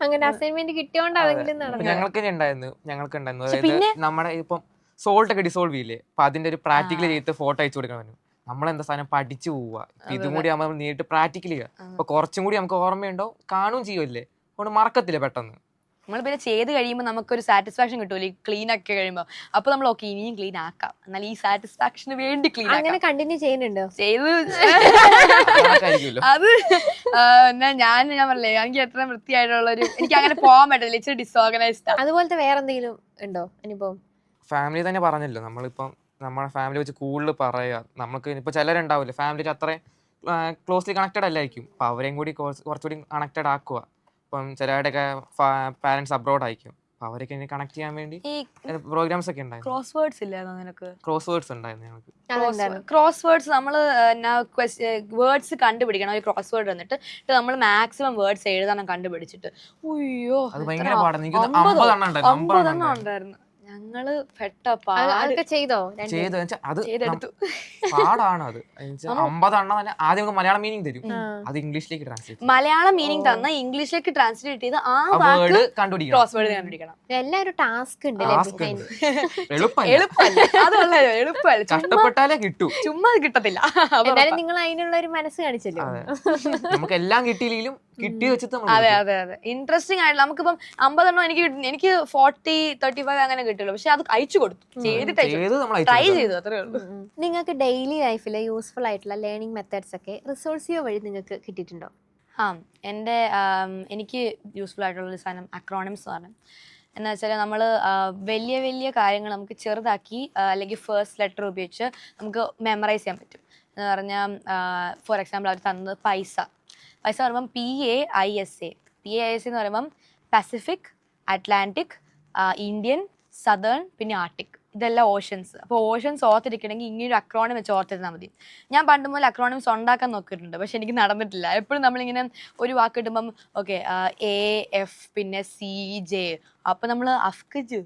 അങ്ങനെ അസൈൻമെന്റ് കിട്ടിയോണ്ട് അതെങ്കിലും ഇപ്പൊ നടന്നു. ഞങ്ങൾക്ക് ഉണ്ടായിരുന്നു. ഞങ്ങൾക്ക് ഉണ്ടായിരുന്നു. നമ്മുടെ ഇപ്പം സോൾട്ട് ഒക്കെ ഡിസോൾവ് ചെയ്യില്ലേ? അപ്പൊ അതിന്റെ ഒരു പ്രാക്ടിക്കൽ ചെയ്ത് ഫോട്ടോ അയച്ചു പറഞ്ഞു. നമ്മളെന്താ സാധനം പഠിച്ചു പോവുക. ഇതും കൂടി നമ്മൾ നേരിട്ട് പ്രാക്ടിക്കൽ ചെയ്യുക അപ്പൊ കുറച്ചും കൂടി നമുക്ക് ഓർമ്മയുണ്ടോ കാണും ചെയ്യുമല്ലേ അതുകൊണ്ട് മറക്കത്തില്ല പെട്ടെന്ന്. നമ്മൾ പിന്നെ ചെയ്ത് കഴിയുമ്പോൾ നമുക്കൊരു സാറ്റിസ്ഫാക്ഷൻ കിട്ടുമല്ലോ ഈ ക്ലീൻ ഒക്കെ കഴിയുമ്പോൾ അപ്പൊ നമ്മൾ ഓക്കെ ഇനിയും ക്ലീൻ ആക്കാം. എന്നാൽ ഈ സാറ്റിസ്ഫാക്ഷന് വേണ്ടി ക്ലീൻ അങ്ങനെ കണ്ടിന്യൂ ചെയ്യുന്നുണ്ടോ? ചെയ്ത് അത് എന്നാ ഞാൻ ഞാൻ പറഞ്ഞില്ലേ എനിക്ക് എത്ര വൃത്തിയായിട്ടുള്ള ഒരു എനിക്ക് അങ്ങനെ പോകാൻ പറ്റില്ല ഇച്ചിരി ഡിസോർഗനൈസ്ഡ് അതുപോലത്തെ വേറെ എന്തെങ്കിലും ഉണ്ടോ? അനുഭവം? ഫാമിലി തന്നെ പറഞ്ഞല്ലോ. നമ്മളിപ്പം നമ്മുടെ ഫാമിലി വെച്ച് കൂടുതൽ പറയുക നമുക്ക് ഇപ്പോൾ ചിലരുണ്ടാവില്ല? ഫാമിലിക്ക് അത്രയും ക്ലോസ്ലി കണക്റ്റഡ് അല്ലായിരിക്കും. അപ്പോൾ അവരെയും കൂടി കുറച്ചുകൂടി കണക്റ്റഡ് ആക്കുക ഇപ്പം ചിലരുടെയൊക്കെ പാരൻസ് അബ്രോഡ് ആയിരിക്കും. അപ്പോൾ അവരൊക്കെ ഇനി കണക്ട് ചെയ്യാൻ വേണ്ടി ഈ പ്രോഗ്രാംസ് ഒക്കെ ഉണ്ടായിരുന്നു. ക്രോസ് വേർഡ്സ് ഇല്ലായിരുന്നോ നിനക്ക്? ക്രോസ് വേർഡ്സ് ഉണ്ടായിരുന്നു ഞങ്ങൾക്ക്. ക്രോസ് വേർഡ്സ് നമ്മൾ വേർഡ്സ് കണ്ടുപിടിക്കണം. ഒരു ക്രോസ് വേർഡ് വന്നിട്ട് നമ്മൾ മാക്സിമം വേർഡ്സ് എഴുതണം കണ്ടുപിടിച്ചിട്ട്. അയ്യോ അത് ഭയങ്കര പാടാണ് എനിക്ക് അമ്പതെണ്ണം ഉണ്ടായിരുന്നു. ഞങ്ങൾ ചെയ്തോ? ചെയ്ത് അത് പാടാണ് അത് അമ്പതെണ്ണം തന്നെ ആദ്യം നമുക്ക് മലയാളം മീനിങ് തരും. അത് ഇംഗ്ലീഷിലേക്ക് ട്രാൻസ്ലേറ്റ് മലയാളം മീനിങ് തന്ന ഇംഗ്ലീഷിലേക്ക് ട്രാൻസ്ലേറ്റ് ചെയ്ത് ആ വേർഡ് കണ്ടുപിടിക്കണം. ക്രോസ് വേർഡ് കണ്ടുപിടിക്കണം എല്ലാം ഒരു ടാസ്ക് ഉണ്ട് കഷ്ടപ്പെട്ടാലേ കിട്ടൂ. ചുമ്മാ കിട്ടത്തില്ല. എന്തായാലും നിങ്ങൾ അതിനുള്ള ഒരു മനസ്സ് കാണിച്ചല്ലോ. നമുക്ക് എല്ലാം കിട്ടിയില്ലെങ്കിലും കിട്ടി വെച്ചിട്ട് അതെ അതെ അതെ. ഇൻട്രസ്റ്റിംഗ് ആയിട്ട് നമുക്കിപ്പം അമ്പതെണ്ണം എനിക്ക് എനിക്ക് ഫോർട്ടി തേർട്ടി ഫൈവ് അങ്ങനെ കിട്ടുള്ളൂ പക്ഷെ അത് അയച്ചു കൊടുത്തു. ചെയ്തിട്ട് ട്രൈ ചെയ്തു അത്രേ ഉള്ളൂ. നിങ്ങൾക്ക് ഡെയിലി ലൈഫിൽ യൂസ്ഫുൾ ആയിട്ടുള്ള ലേണിംഗ് മെത്തേഡ്സ് ഒക്കെ റിസോഴ്സിയോ വഴി നിങ്ങൾക്ക് കിട്ടിയിട്ടുണ്ടോ? ആ എന്റെ എനിക്ക് യൂസ്ഫുൾ ആയിട്ടുള്ള ഒരു സാധനം അക്രോണിംസ് എന്ന് പറഞ്ഞു എന്ന് വെച്ചാൽ നമ്മൾ വലിയ വലിയ കാര്യങ്ങൾ നമുക്ക് ചെറുതാക്കി അല്ലെങ്കിൽ ഫേസ്റ്റ് ലെറ്റർ ഉപയോഗിച്ച് നമുക്ക് മെമ്മറൈസ് ചെയ്യാൻ പറ്റും. എന്ന് പറഞ്ഞാൽ ഫോർ എക്സാമ്പിൾ അവർ തന്നത് പൈസ. പൈസ പറയുമ്പം P A I S P A I S S എന്ന് പറയുമ്പം പസഫിക് അറ്റ്ലാന്റിക് ഇന്ത്യൻ സദേൺ പിന്നെ ആർട്ടിക് ഇതെല്ലാം ഓഷൻസ് അപ്പോൾ ഓഷൻസ് ഓർത്തിരിക്കണമെങ്കിൽ ഇങ്ങനെ ഒരു അക്രോണിം വെച്ച് ഓർത്തിരുന്നാൽ മതി. ഞാൻ പണ്ട് മുതൽ അക്രോണിംസ് ഉണ്ടാക്കാൻ നോക്കിയിട്ടുണ്ട്. പക്ഷെ എനിക്ക് നടന്നിട്ടില്ല. എപ്പോഴും നമ്മളിങ്ങനെ ഒരു വാക്ക് കിട്ടുമ്പം ഓക്കെ എ എഫ് പിന്നെ സി ജെ അപ്പം നമ്മൾ അഫ്കജ്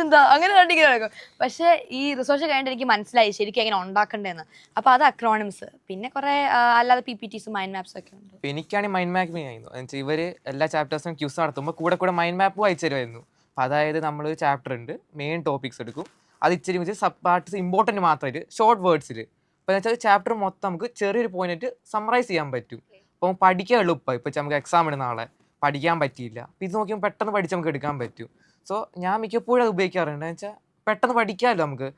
എന്താ അങ്ങനെ കണ്ടിങ്ങനെ നടക്കും പക്ഷേ ഈ റിസോർച്ച് കഴിഞ്ഞിട്ട് എനിക്ക് മനസ്സിലായി ശരിക്കും എങ്ങനെ ഉണ്ടാക്കണ്ടേന്ന്. അപ്പൊ അത് അക്രോണിംസ് പിന്നെ കുറെ അല്ലാതെ പി പി ടീസും മൈൻഡ് മാപ്സ് ഒക്കെ ഉണ്ട്. എനിക്കാണ് മൈൻഡ് മാപ്പിംഗ് ആയിരുന്നു. ഇവർ എല്ലാ ചാപ്റ്റേഴ്സും ക്യൂസ് നടത്തുമ്പോൾ കൂടെ കൂടെ മൈൻഡ് മാപ്പ് അയച്ചു തരുമായിരുന്നു അതായത് നമ്മൾ ഒരു ചാപ്റ്റർ ഉണ്ട് മെയിൻ ടോപ്പിക്സ് എടുക്കും. അത് ഇച്ചിരി സബ് പാർട്സ് ഇമ്പോർട്ടന്റ് മാത്രമായിട്ട് ഷോർട്ട് വേർഡ്സിൽ അപ്പോൾ വെച്ചാൽ ചാപ്റ്റർ മൊത്തം നമുക്ക് ചെറിയൊരു പോയിന്റ് സമ്മറൈസ് ചെയ്യാൻ പറ്റും. അപ്പം പഠിക്കാൻ എളുപ്പം. ഇപ്പം നമുക്ക് എക്സാം ഇടുന്ന ആളെ. പഠിക്കാൻ പറ്റിയില്ല. അപ്പൊ ഇത് നോക്കിയാൽ പെട്ടെന്ന് പഠിച്ച് നമുക്ക് എടുക്കാൻ പറ്റും. സോ ഞാൻ മിക്കപ്പോഴും അത് ഉപയോഗിക്കാറുണ്ട്. വെച്ചാൽ പെട്ടെന്ന് പഠിക്കാമല്ലോ നമുക്ക്.